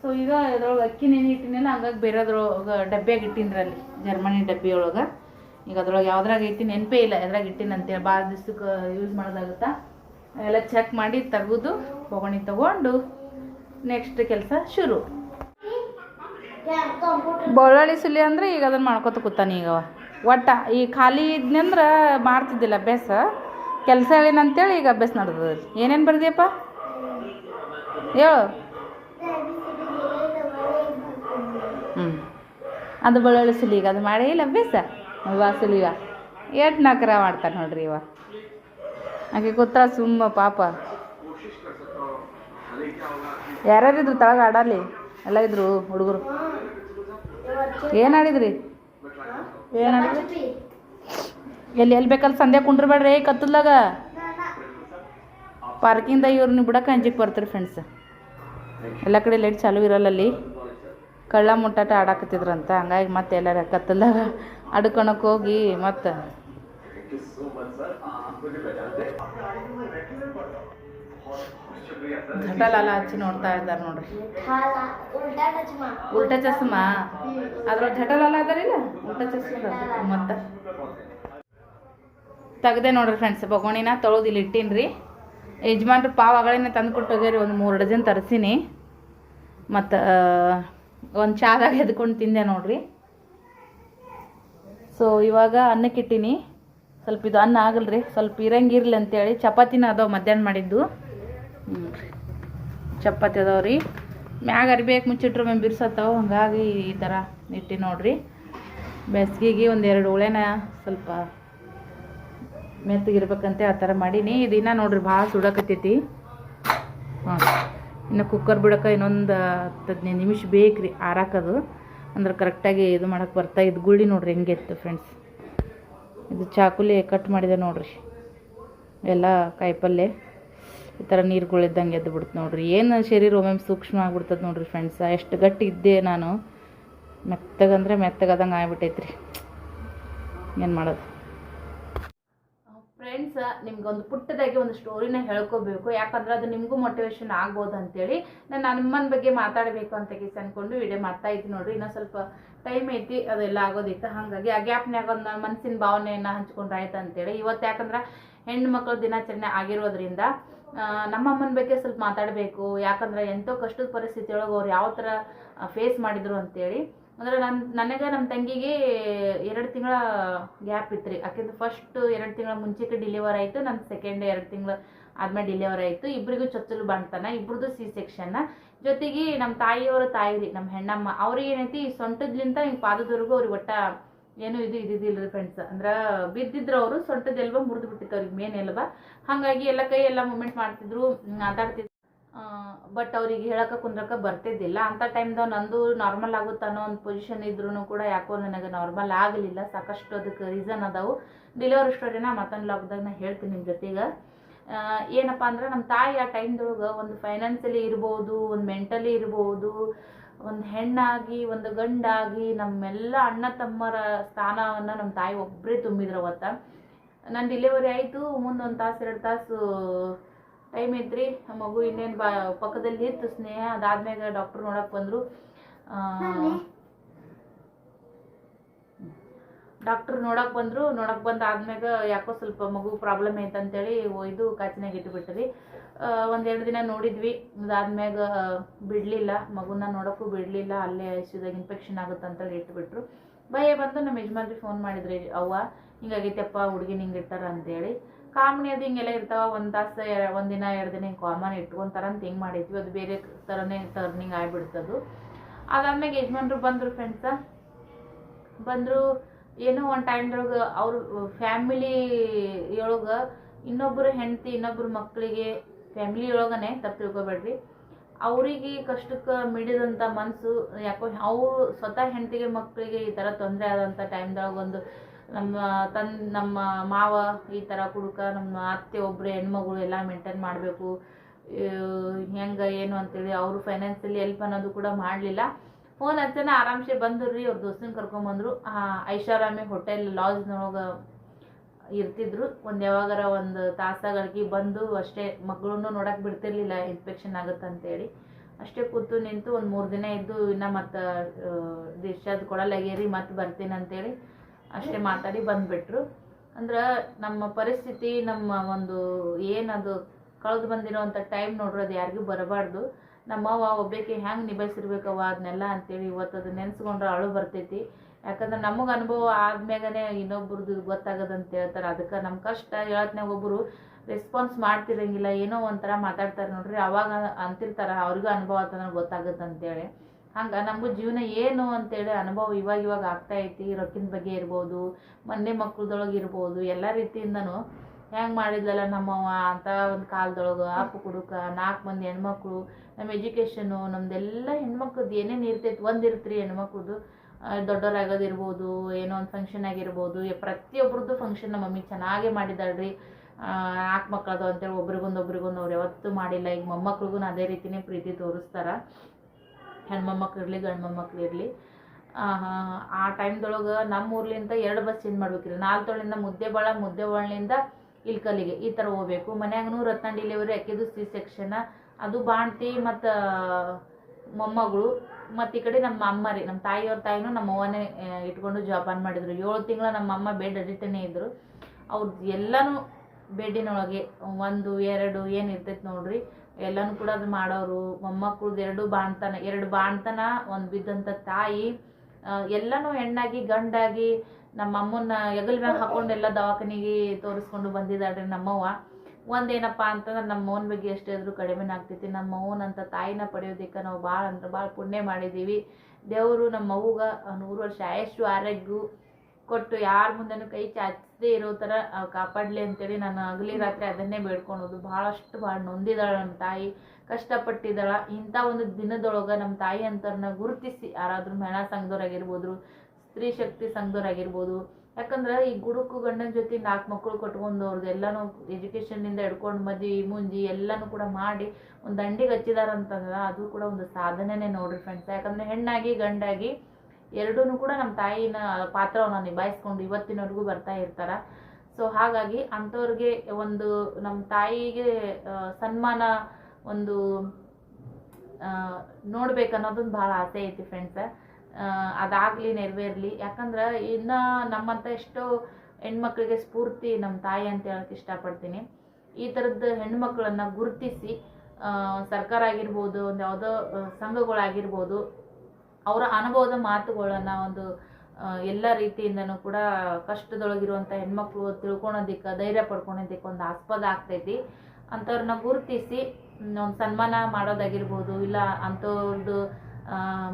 ಸೊ ಈಗ ಅದ್ರೊಳಗೆ ಅಕ್ಕಿ ನೆನೆ ಇಟ್ಟಿನಲ್ಲ ಹಂಗಾಗಿ ಬೇರೆದ್ರೊಳಗೆ ಡಬ್ಬಿಯಾಗ ಇಟ್ಟಿನ್ರಿ ಅಲ್ಲಿ ಜರ್ಮನಿ ಡಬ್ಬಿ ಒಳಗೆ ಈಗ ಅದ್ರೊಳಗೆ ಯಾವ್ದ್ರಾಗ ಐತಿ ನೆನಪೇ ಇಲ್ಲ, ಎದ್ರಾಗ ಇಟ್ಟಿನ ಅಂತೇಳಿ ಭಾಳ ದಿವ್ಸಕ್ಕೆ ಯೂಸ್ ಮಾಡೋದಾಗುತ್ತಾ? ಎಲ್ಲ ಚೆಕ್ ಮಾಡಿ ತೆಗೆದು ಬೊಗಣಿ ತಗೊಂಡು ನೆಕ್ಸ್ಟ್ ಕೆಲಸ ಶುರು. ಬೆಳ್ಳುಳ್ಳಿ ಸುಲಿ ಅಂದರೆ ಈಗ ಅದನ್ನು ಮಾಡ್ಕೊತ ಕೂತಾನೆ ಈಗ. ಒಟ್ಟ, ಈ ಖಾಲಿ ಇದ್ನಂದ್ರೆ ಮಾಡ್ತಿದ್ದಿಲ್ಲ ಅಭ್ಯಾಸ. ಕೆಲಸ ಹೇಳಿನಂತೇಳಿ ಈಗ ಅಭ್ಯಾಸ ನಡೆದದ. ಏನೇನು ಬರ್ದಿಯಪ್ಪ? ಹೇಳು. ಹ್ಞೂ ಅದು ಬೆಳ್ಳುಳ್ಳಿ ಸುಲಿಗ ಅದು ಮಾಡೇ ಇಲ್ಲ ಅಭ್ಯಾಸ ಅವ್ವ ಸುಲಿಗ ಎಷ್ಟು ನಾಲ್ಕರ ಮಾಡ್ತಾರೆ ನೋಡ್ರಿ ಇವ. ಆಕೆ ಗೊತ್ತಾ ಸುಮ್ಮ ಪಾಪ. ಯಾರ್ಯಾರಿದ್ರು ತಳಗ ಆಡಲಿ ಎಲ್ಲ ಇದ್ರು ಹುಡುಗರು? ಏನು ಆಡಿದ್ರಿ? ಏನು ಆಡಿದ್ರಿ? ಎಲ್ಲಿ ಎಲ್ಲಿ ಬೇಕಲ್ಲಿ ಸಂಧ್ಯಾ ಕುಂಡ್ರಬೇಡ್ರಿ ಕತ್ತಲ್ದಾಗ. ಪಾರ್ಕಿಂಗ್ದಾಗ ಇವ್ರನ್ನ ಬಿಡಕ್ಕೆ ಅಂಜಿಕ್ ಬರ್ತೀರಿ ಫ್ರೆಂಡ್ಸ್ ಎಲ್ಲ ಕಡೆ ಲೈಟ್ ಚಾಲೂ ಇರಲ್ಲ ಅಲ್ಲಿ. ಕಳ್ಳ ಮುಟ್ಟಾಟ ಆಡಾಕತ್ತಿದ್ರಂತ. ಹಂಗಾಗಿ ಮತ್ತೆ ಎಲ್ಲರ ಕತ್ತಲ್ದಾಗ ಅಡ್ಕೊಳಕ್ಕೆ ಹೋಗಿ ಮತ್ತು. ಘಟಲಾಲ ಹಚ್ಚಿ ನೋಡ್ತಾ ಇದ್ದಾರೆ ನೋಡ್ರಿ. ಉಲ್ಟಾ ಚಸ್ಮಾ? ಅದ್ರೊಳಗೆ ಘಟಲಾಲ ಅದಾರಿಲ್ಲ ಉಲ್ಟಾ ಚಸ್ಮಾ ಮತ್ತೆ. ತೆಗ್ದೆ ನೋಡ್ರಿ ಫ್ರೆಂಡ್ಸ್ ಬಗೋಣಿನ ತೊಳೋದು ಇಲ್ಲಿ ಇಟ್ಟೀನಿ ರೀ ಯಜಮಾನ್ರು ಪಾವ್ ಅಗಳಿನ ತಂದು ಕೊಟ್ಟೋಗ್ಯಾರಿ ಒಂದು ಮೂರು ಡಜನ್ ತರಿಸೀನಿ. ಮತ್ತು ಒಂದು ಚಾದಾಗ ಎದ್ಕೊಂಡು ತಿಂದೆ ನೋಡ್ರಿ. ಸೊ ಇವಾಗ ಅನ್ನಕ್ಕೆ ಇಟ್ಟೀನಿ. ಸ್ವಲ್ಪ ಇದು ಅನ್ನ ಆಗಲ್ರಿ, ಸ್ವಲ್ಪ ಇರಂಗಿರ್ಲಿ ಅಂತೇಳಿ. ಚಪಾತಿನ ಅದಾವ ಮಧ್ಯಾಹ್ನ ಮಾಡಿದ್ದು. ಚಪಾತಿ ಅದಾವ ರೀ. ಮ್ಯಾಗ ಅರಿಬೇಕು ಮುಚ್ಚಿಟ್ರು ಮೇಲೆ ಬಿರ್ಸತ್ತವ. ಹಂಗಾಗಿ ಈ ಥರ ಇಟ್ಟಿ ನೋಡ್ರಿ. ಬೇಸಿಗೆಗೆ ಒಂದೆರಡು ಉಳೆನ ಸ್ವಲ್ಪ ಮೆತ್ತಗಿರ್ಬೇಕಂತೆ ಆ ಥರ ಮಾಡೀನಿ. ಇದನ್ನ ನೋಡ್ರಿ ಭಾಳ ಸುಡಕತ್ತೈತಿ. ಹಾಂ ಇನ್ನು ಕುಕ್ಕರ್ ಬಿಡೋಕೆ ಇನ್ನೊಂದು ಹತ್ತು ಹದಿನೈದು ನಿಮಿಷ ಬೇಕು ರೀ ಆರಾಕದು. ಅಂದ್ರೆ ಕರೆಕ್ಟಾಗಿ ಇದು ಮಾಡೋಕೆ ಬರ್ತಾ ಇದು ಗುಳ್ಳಿ ನೋಡ್ರಿ ಹೆಂಗೆ ಇತ್ತು ಫ್ರೆಂಡ್ಸ್ ಇದು ಚಾಕುಲಿ ಕಟ್ ಮಾಡಿದೆ ನೋಡ್ರಿ. ಎಲ್ಲ ಕಾಯಿಪಲ್ಲೆ ಈ ಥರ ನೀರುಗಳಿದ್ದಂಗೆ ಎದ್ದು ಬಿಡ್ತು ನೋಡ್ರಿ. ಏನು ಶರೀರ ಒಮ್ಮೆ ಸೂಕ್ಷ್ಮ ಆಗ್ಬಿಡ್ತದೆ ನೋಡ್ರಿ ಫ್ರೆಂಡ್ಸ್ ಎಷ್ಟು ಗಟ್ಟಿ ಇದ್ದೆ ನಾನು. ಮೆತ್ತಗಂದ್ರೆ ಮೆತ್ತಗದಂಗೆ ಆಗ್ಬಿಟ್ಟೈತ್ರಿ. ಏನು ಮಾಡೋದು? ಫ್ರೆಂಡ್ಸ್ ನಿಮ್ಗೊಂದು ಪುಟ್ಟದಾಗಿ ಒಂದು ಸ್ಟೋರಿನ ಹೇಳ್ಕೋಬೇಕು. ಯಾಕಂದ್ರೆ ಅದು ನಿಮಗೂ ಮೋಟಿವೇಶನ್ ಆಗ್ಬೋದು ಅಂತೇಳಿ ನಾನು ನಮ್ಮನ ಬಗ್ಗೆ ಮಾತಾಡಬೇಕು ಅಂತ ಕೇಸ್ ಅಂದ್ಕೊಂಡು ವಿಡಿಯೋ ಮಾಡ್ತಾ ಇದ್ದೀನಿ ನೋಡ್ರಿ. ಇನ್ನೂ ಸ್ವಲ್ಪ ಟೈಮ್ ಐತಿ, ಅದೆಲ್ಲ ಆಗೋದಿತ್ತು. ಹಾಗಾಗಿ ಆ ಗ್ಯಾಪ್ನಾಗ ಒಂದು ಮನಸ್ಸಿನ ಭಾವನೆಯನ್ನು ಹಂಚ್ಕೊಂಡ್ರಾಯ್ತು ಅಂತೇಳಿ. ಇವತ್ತು ಯಾಕಂದ್ರೆ ಹೆಣ್ಣು ಮಕ್ಕಳ ದಿನಾಚರಣೆ ಆಗಿರೋದ್ರಿಂದ ನಮ್ಮಮ್ಮನ ಬಗ್ಗೆ ಸ್ವಲ್ಪ ಮಾತಾಡಬೇಕು. ಯಾಕಂದ್ರೆ ಎಂಥೋ ಕಷ್ಟದ ಪರಿಸ್ಥಿತಿ ಒಳಗೆ ಅವ್ರು ಯಾವ ಥರ ಫೇಸ್ ಮಾಡಿದ್ರು ಅಂತೇಳಿ ಅಂದ್ರೆ ನನ್ನ ನನಗೆ ನಮ್ಮ ತಂಗಿಗೆ ಎರಡು ತಿಂಗಳ ಗ್ಯಾಪ್ ಇತ್ತು ರೀ ಫಸ್ಟ್ ಎರಡು ತಿಂಗಳ ಮುಂಚೆಗೆ ಡಿಲಿವರ್ ಆಯಿತು ನನ್ನ ಸೆಕೆಂಡ್ ಎರಡು ತಿಂಗಳ ಆದ್ಮೇಲೆ ಡಿಲಿವರ್ ಆಯಿತು. ಇಬ್ಬರಿಗೂ ಚೊಚ್ಚಲು ಬಂತನ ಇಬ್ರದ್ದು ಸಿ ಸೆಕ್ಷನ್ನ ಜೊತೆಗೆ ನಮ್ಮ ತಾಯಿಯವರ ತಾಯಿ ರೀ ನಮ್ಮ ಹೆಣ್ಣಮ್ಮ. ಅವ್ರಿಗೆ ಏನೈತಿ ಸೊಂಟದ್ಲಿಂತ ಹಿಂಗೆ ಪಾದದವರೆಗೂ ಅವ್ರಿಗೆ ಒಟ್ಟ ಏನು ಇದು ಇದ್ದಿದ್ದಿಲ್ಲ ರೀ ಫ್ರೆಂಡ್ಸ್ ಅಂದ್ರೆ ಬಿದ್ದಿದ್ರು ಅವರು ಸೊಂಟದ ಎಲ್ಬ ಮುರಿದು ಬಿಟ್ಟಿತ್ತು ಅವ್ರಿಗೆ ಮೇನ್ ಎಲ್ಬ ಹಾಗಾಗಿ ಎಲ್ಲ ಕೈ ಎಲ್ಲ ಮೂಮೆಂಟ್ ಮಾಡ್ತಿದ್ರು ಮಾತಾಡ್ತಿದ್ರು ಬಟ್ ಅವ್ರಿಗೆ ಹೇಳಕ್ಕೆ ಕುಂದ್ರಕ್ಕೆ ಬರ್ತಿದ್ದಿಲ್ಲ. ಅಂಥ ಟೈಮ್ದಾಗ ನಂದು ನಾರ್ಮಲ್ ಆಗುತ್ತೆ ಅನ್ನೋ ಒಂದು ಪೊಸಿಷನ್ ಇದ್ರೂ ಕೂಡ ಯಾಕೋ ನನಗೆ ನಾರ್ಮಲ್ ಆಗಲಿಲ್ಲ. ಸಾಕಷ್ಟು ಅದಕ್ಕೆ ರೀಸನ್ ಅದಾವು. ಡೆಲಿವರಿ ಸ್ಟೋರಿನ ಮತ್ತೊಂದು ಲಾಕ್ದಾಗ ನಾ ಹೇಳ್ತೀನಿ ನಿಮ್ಮ ಜೊತೆಗೆ. ಏನಪ್ಪ ಅಂದ್ರೆ ನಮ್ಮ ತಾಯಿ ಆ ಟೈಮ್ದೊಳಗೆ ಒಂದು ಫೈನಾನ್ಸಲಿ ಇರ್ಬೋದು, ಒಂದು ಮೆಂಟಲಿ ಇರ್ಬೋದು, ಒಂದು ಹೆಣ್ಣಾಗಿ, ಒಂದು ಗಂಡಾಗಿ ನಮ್ಮೆಲ್ಲ ಅಣ್ಣ ತಮ್ಮರ ಸ್ಥಾನವನ್ನು ನಮ್ಮ ತಾಯಿ ಒಬ್ಬರೇ ತುಂಬಿದ್ರು ಅವತ್ತ. ನನ್ನ ಡೆಲಿವರಿ ಆಯಿತು. ಮುಂದೊಂದು ತಾಸು, ಎರಡು ತಾಸು ಟೈಮ್ ಇದ್ರಿ ಮಗು ಇನ್ನೇನು ಬಾ ಪಕ್ಕದಲ್ಲಿ ಇತ್ತು ಸ್ನೇಹ ಅದಾದ್ಮ್ಯಾಗ ಡಾಕ್ಟರ್ ನೋಡಕ್ಕೆ ಬಂದರು. ಡಾಕ್ಟರ್ ನೋಡಕ್ಕೆ ಬಂದರು ನೋಡಕ್ಕೆ ಬಂದು ಆದ್ಮ್ಯಾಗ ಯಾಕೋ ಸ್ವಲ್ಪ ಮಗು ಪ್ರಾಬ್ಲಮ್ ಐತೆ ಅಂತೇಳಿ ಒಯ್ದು ಕಾಚಿನಾಗ ಇಟ್ಬಿಟ್ರಿ. ಒಂದೆರಡು ದಿನ ನೋಡಿದ್ವಿ. ಅದಾದ್ಮ್ಯಾಗ ಬಿಡಲಿಲ್ಲ. ಮಗುನ ನೋಡೋಕ್ಕೂ ಬಿಡಲಿಲ್ಲ. ಅಲ್ಲೇ ಐಸಿದಾಗ ಇನ್ಫೆಕ್ಷನ್ ಆಗುತ್ತೆ ಅಂತೇಳಿ ಇಟ್ಬಿಟ್ರು. ಭಯ ಬಂದು ನಮ್ಮ ಯಜಮಾನ್ರಿಗೆ ಫೋನ್ ಮಾಡಿದ್ರಿ ಅವ್ವ ಹಿಂಗಾಗೈತಪ್ಪ ಹುಡುಗಿನ ಹಿಂಗೆ ಇಟ್ಟಾರ ಅಂತೇಳಿ. ಕಾಮಣಿ ಅದು ಹಿಂಗೆಲ್ಲ ಇರ್ತಾವ, ಒಂದು ತಾಸು ಒಂದು ದಿನ, ಎರಡು ದಿನ ಹಿಂಗೆ ಕಾಮನ್ ಇಟ್ಕೊಂತಾರ ಅಂತ ಹಿಂಗೆ ಮಾಡಿದ್ವಿ. ಅದು ಬೇರೆ ಥರನೇ ಟರ್ನಿಂಗ್ ಆಗಿಬಿಡ್ತದು ಅದಾದ್ಮೇಲೆ ಯಜಮಾನ್ರು ಬಂದರು ಫ್ರೆಂಡ್ಸ ಬಂದರು ಏನೋ ಒಂದು ಟೈಮ್ದೊಳಗೆ ಅವ್ರ ಫ್ಯಾಮಿಲಿ ಒಳಗೆ ಇನ್ನೊಬ್ಬರು ಹೆಂಡತಿ ಇನ್ನೊಬ್ಬರು ಮಕ್ಕಳಿಗೆ ಫ್ಯಾಮಿಲಿ ಒಳಗನೆ ತಪ್ಪು ತಿಳ್ಕೊಬೇಡ್ರಿ. ಅವರಿಗೆ ಕಷ್ಟಕ್ಕೆ ಮಿಡಿದಂಥ ಮನಸ್ಸು ಯಾಕೋ ಅವರು ಸ್ವತಃ ಹೆಂಡತಿಗೆ ಮಕ್ಕಳಿಗೆ ಈ ಥರ ತೊಂದರೆ ಆದಂಥ ಟೈಮ್ದೊಳಗೆ ಒಂದು ನಮ್ಮ ತನ್, ನಮ್ಮ ಮಾವ ಈ ಥರ ಕುಡುಕ, ನಮ್ಮ ಅತ್ತೆ ಒಬ್ಬರು ಹೆಣ್ಮಗಳು ಎಲ್ಲ ಮೇಂಟೈನ್ ಮಾಡಬೇಕು. ಹೆಂಗೆ, ಏನು ಅಂತೇಳಿ ಅವರು ಫೈನಾನ್ಸಿಯಲಿ ಹೆಲ್ಪ್ ಅನ್ನೋದು ಕೂಡ ಮಾಡಲಿಲ್ಲ. ಫೋನ್ ಹಚ್ಚನ ಆರಾಮ್ಸೆ ಬಂದರು ರೀ ಅವ್ರ ದೋಸ್ತನ ಕರ್ಕೊಂಬಂದ್ರು ಐಷಾರಾಮಿ ಹೋಟೆಲ್ ಲಾಜ್ನೊಳಗೆ ಇರ್ತಿದ್ರು. ಒಂದು ಯಾವಾಗಾರ ಒಂದು ತಾಸಾಗಳಿಗೆ ಬಂದು ಅಷ್ಟೇ ಮಗಳನ್ನು ನೋಡಕ್ಕೆ ಬಿಡ್ತಿರ್ಲಿಲ್ಲ ಇನ್ಫೆಕ್ಷನ್ ಆಗುತ್ತೆ ಅಂತೇಳಿ. ಅಷ್ಟೇ ಕೂತು ನಿಂತು ಒಂದು ಮೂರು ದಿನ ಇದ್ದು ಇನ್ನು ಮತ್ತು ಡಿಸ್ಚಾರ್ಜ್ ಏರಿ ಮತ್ತೆ ಬರ್ತೀನಿ ಅಂತೇಳಿ ಅಷ್ಟೇ ಮಾತಾಡಿ ಬಂದ್ಬಿಟ್ರು. ಅಂದ್ರೆ ನಮ್ಮ ಪರಿಸ್ಥಿತಿ, ನಮ್ಮ ಒಂದು ಏನದು ಕಳೆದು ಬಂದಿರೋವಂಥ ಟೈಮ್ ನೋಡ್ರಿ, ಅದು ಯಾರಿಗೂ ಬರಬಾರ್ದು. ನಮ್ಮವ್ವ ಒಬ್ಬಕ್ಕೆ ಹೆಂಗೆ ನಿಭಾಯಿಸಿರ್ಬೇಕವ್ವ ಅದನ್ನೆಲ್ಲ ಅಂತೇಳಿ ಇವತ್ತು ಅದು ನೆನೆಸ್ಕೊಂಡ್ರೆ ಅಳು ಬರ್ತೈತಿ. ಯಾಕಂದ್ರೆ ನಮಗೆ ಅನುಭವ ಆದ್ಮ್ಯಾಗನೇ ಇನ್ನೊಬ್ರದ್ದು ಗೊತ್ತಾಗದಂತ ಹೇಳ್ತಾರೆ. ಅದಕ್ಕೆ ನಮ್ಮ ಕಷ್ಟ ಹೇಳತ್ನಾಗ ಒಬ್ಬರು ರೆಸ್ಪಾನ್ಸ್ ಮಾಡ್ತಿರಂಗಿಲ್ಲ. ಏನೋ ಒಂಥರ ಮಾತಾಡ್ತಾರೆ ನೋಡ್ರಿ. ಅವಾಗ ಅಂತಿರ್ತಾರೆ, ಅವ್ರಿಗೂ ಅನುಭವ ಆತಂದ್ರೆ ಗೊತ್ತಾಗುತ್ತೆ ಅಂತೇಳಿ ಹಂಗೆ ನಮಗೂ ಜೀವನ ಏನು ಅಂತೇಳಿ ಅನುಭವ ಇವಾಗ ಇವಾಗ ಆಗ್ತಾ ಐತಿ ರೊಕ್ಕಿನ ಬಗ್ಗೆ ಇರ್ಬೋದು, ಮೊನ್ನೆ ಮಕ್ಳದೊಳಗೆ ಇರ್ಬೋದು, ಎಲ್ಲ ರೀತಿಯಿಂದನೂ ಹೆಂಗೆ ಮಾಡಿದ್ಲಲ್ಲ ನಮ್ಮವ್ವ ಅಂತ ಒಂದು ಕಾಲದೊಳಗೆ, ಅಪ್ಪು ಕುಡುಕ ನಾಲ್ಕು ಮಂದಿ ಹೆಣ್ಮಕ್ಳು ನಮ್ಮ ಎಜುಕೇಷನು ನಮ್ದೆಲ್ಲ ಹೆಣ್ಮಕ್ಳದ್ದು ಏನೇನು ಇರ್ತೈತಿ, ಒಂದು ಇರ್ತ್ರಿ ಹೆಣ್ಮಕ್ಳದ್ದು ದೊಡ್ಡವರಾಗೋದಿರ್ಬೋದು ಏನೋ ಒಂದು ಫಂಕ್ಷನ್ ಆಗಿರ್ಬೋದು ಪ್ರತಿಯೊಬ್ರದ್ದು ಫಂಕ್ಷನ್ ನಮ್ಮ ಮಮ್ಮಿ ಚೆನ್ನಾಗೇ ಮಾಡಿದಾಳ್ರಿ. ನಾಲ್ಕು ಮಕ್ಕಳದು ಅಂತೇಳಿ ಒಬ್ರಿಗೊಂದು ಒಬ್ರಿಗೊಂದು ಅವ್ರು ಯಾವತ್ತೂ ಮಾಡಿಲ್ಲ, ಈಗ ಮೊಮ್ಮಕ್ಳಿಗೂ ಅದೇ ರೀತಿನೇ ಪ್ರೀತಿ ತೋರಿಸ್ತಾರ. ಇರಲಿ ಗಂಡು ಮೊಮ್ಮಕ್ಳು ಇರಲಿ ಆ ಟೈಮ್ದೊಳಗೆ ನಮ್ಮ ಊರ್ಲಿಂದ ಎರಡು ಬಸ್ ಚೇಂಜ್ ಮಾಡ್ಬೇಕ್ರಿ ನಾಲ್ತೊಳಿಂದ ಮುದ್ದೆಬಾಳ ಮುದ್ದೆಬಾಳಿನಿಂದ ಇಲ್ಕಲ್ಲಿಗೆ ಈ ಥರ ಹೋಗ್ಬೇಕು. ಮನ್ಯಾಗನು ರತ್ನ ಡೆಲಿವರಿ ಅಕ್ಕಿದು ಸಿ ಸೆಕ್ಷನ್ ಅದು ಬಾಣ್ತಿ ಮತ್ತು ಮೊಮ್ಮಗಳು, ಮತ್ತು ಈ ಕಡೆ ನಮ್ಮ ಅಮ್ಮ ರೀ. ನಮ್ಮ ತಾಯಿಯವ್ರ ತಾಯಿನೂ ನಮ್ಮ ಅವ್ವನೇ ಇಟ್ಕೊಂಡು ಜೋಪಾನ ಮಾಡಿದ್ರು. ಏಳು ತಿಂಗಳ ನಮ್ಮ ಅಮ್ಮ ಬೆಡ್ ಅಡಿತನೇ ಇದ್ದರು ಅವ್ರದ್ದು ಎಲ್ಲನೂ ಬೆಡ್ಡಿನೊಳಗೆ ಒಂದು, ಎರಡು ಏನು ಇರ್ತೈತೆ ನೋಡ್ರಿ. ಎಲ್ಲನೂ ಕೂಡ ಅದು ಮಾಡೋರು ಮೊಮ್ಮಕ್ಕಳದ್ದು ಎರಡು ಬಾಣ್ತನ ಎರಡು ಬಾಣ್ತನ, ಒಂದು ಬಿದ್ದಂಥ ತಾಯಿ ಎಲ್ಲನೂ ಹೆಣ್ಣಾಗಿ, ಗಂಡಾಗಿ ನಮ್ಮ ಅಮ್ಮನ ಹೆಗಲ್ ಮ್ಯಾಗ ಹಾಕೊಂಡೆಲ್ಲ ದವಾಖಾನಿಗೆ ತೋರಿಸ್ಕೊಂಡು ಬಂದಿದ್ದಾಳ್ರಿ ನಮ್ಮವ್ವ. ಒಂದೇನಪ್ಪ ಅಂತಂದ್ರೆ ನಮ್ಮ ಅವ್ನ ಬಗ್ಗೆ ಎಷ್ಟೇ ಆದರೂ ಕಡಿಮೆನ ಆಗ್ತೈತಿ. ನಮ್ಮ ಅವ್ವನಂತ ತಾಯಿನ ಪಡೆಯೋದಕ್ಕೆ ನಾವು ಭಾಳ ಅಂದ್ರೆ ಭಾಳ ಪುಣ್ಯ ಮಾಡಿದ್ದೀವಿ ದೇವರು ನಮ್ಮ ಅವ್ವಗ ನೂರು ವರ್ಷ ಆಯಸ್ಸು ಆರೋಗ್ಯ ಕೊಟ್ಟು ಯಾರ ಮುಂದೆನೂ ಕೈ ಚಾಚದೇ ಇರೋ ಥರ ಕಾಪಾಡಲಿ ಅಂತೇಳಿ ನಾನು ಹಗಲಿ ರಾತ್ರಿ ಅದನ್ನೇ ಬೇಡ್ಕೊಳೋದು. ಭಾಳಷ್ಟು ಭಾಳ ನೊಂದಿದಾಳ ನಮ್ಮ ತಾಯಿ, ಕಷ್ಟಪಟ್ಟಿದ್ದಾಳೆ. ಇಂಥ ಒಂದು ದಿನದೊಳಗೆ ನಮ್ಮ ತಾಯಿ ಅಂತರನ್ನ ಗುರುತಿಸಿ, ಯಾರಾದ್ರೂ ಮಹಿಳಾ ಸಂಘದವ್ರಾಗಿರ್ಬೋದು, ಸ್ತ್ರೀ ಶಕ್ತಿ ಸಂಘದವ್ರಾಗಿರ್ಬೋದು. ಯಾಕಂದ್ರೆ ಈ ಗುಡುಕು ಗಂಡನ ಜೊತೆ ನಾಲ್ಕು ಮಕ್ಕಳು ಕಟ್ಕೊಂಡು ಅವ್ರದ್ದು ಎಲ್ಲನೂ ಎಜುಕೇಷನ್ನಿಂದ ಹಿಡ್ಕೊಂಡು ಮದುವೆ, ಮುಂಜಿ ಎಲ್ಲನೂ ಕೂಡ ಮಾಡಿ ಒಂದು ದಂಡಿಗೆ ಹಚ್ಚಿದಾರಂತಂದ್ರೆ ಅದು ಕೂಡ ಒಂದು ಸಾಧನೆನೇ ನೋಡ್ರಿ ಫ್ರೆಂಡ್ಸ್ ಯಾಕಂದ್ರೆ ಹೆಣ್ಣಾಗಿ ಗಂಡಾಗಿ ಎರಡೂ ಕೂಡ ನಮ್ಮ ತಾಯಿನ ಪಾತ್ರವನ್ನು ನಿಭಾಯಿಸ್ಕೊಂಡು ಇವತ್ತಿನವರೆಗೂ ಬರ್ತಾ ಇರ್ತಾರ. ಸೊ ಹಾಗಾಗಿ ಅಂಥವ್ರಿಗೆ ಒಂದು ನಮ್ಮ ತಾಯಿಗೆ ಸನ್ಮಾನ ಒಂದು ನೋಡ್ಬೇಕನ್ನೋದೊಂದು ಭಾಳ ಆಸೆ ಐತಿ ಫ್ರೆಂಡ್ಸ್ ಅದಾಗಲಿ ನೆರವೇರಲಿ. ಯಾಕಂದ್ರೆ ಇನ್ನು ನಮ್ಮಂಥ ಎಷ್ಟೋ ಹೆಣ್ಮಕ್ಳಿಗೆ ಸ್ಫೂರ್ತಿ ನಮ್ಮ ತಾಯಿ ಅಂತ ಹೇಳಕ್ಕೆ ಇಷ್ಟಪಡ್ತೀನಿ. ಈ ಥರದ್ದು ಹೆಣ್ಮಕ್ಳನ್ನ ಗುರುತಿಸಿ ಸರ್ಕಾರ ಆಗಿರ್ಬೋದು, ಒಂದು ಯಾವುದೋ ಸಂಘಗಳಾಗಿರ್ಬೋದು ಅವರ ಅನುಭವದ ಮಾತುಗಳನ್ನು ಒಂದು ಎಲ್ಲ ರೀತಿಯಿಂದನೂ ಕೂಡ ಕಷ್ಟದೊಳಗಿರುವಂಥ ಹೆಣ್ಮಕ್ಳು ತಿಳ್ಕೊಳೋದಿಕ್ಕೆ, ಧೈರ್ಯ ಪಡ್ಕೊಳೋದಿಕ್ಕೆ ಒಂದು ಆಸ್ಪದ ಆಗ್ತೈತಿ. ಅಂಥವ್ರನ್ನ ಗುರುತಿಸಿ ಒಂದು ಸನ್ಮಾನ ಮಾಡೋದಾಗಿರ್ಬೋದು, ಇಲ್ಲ ಅಂಥವ್ರದ್ದು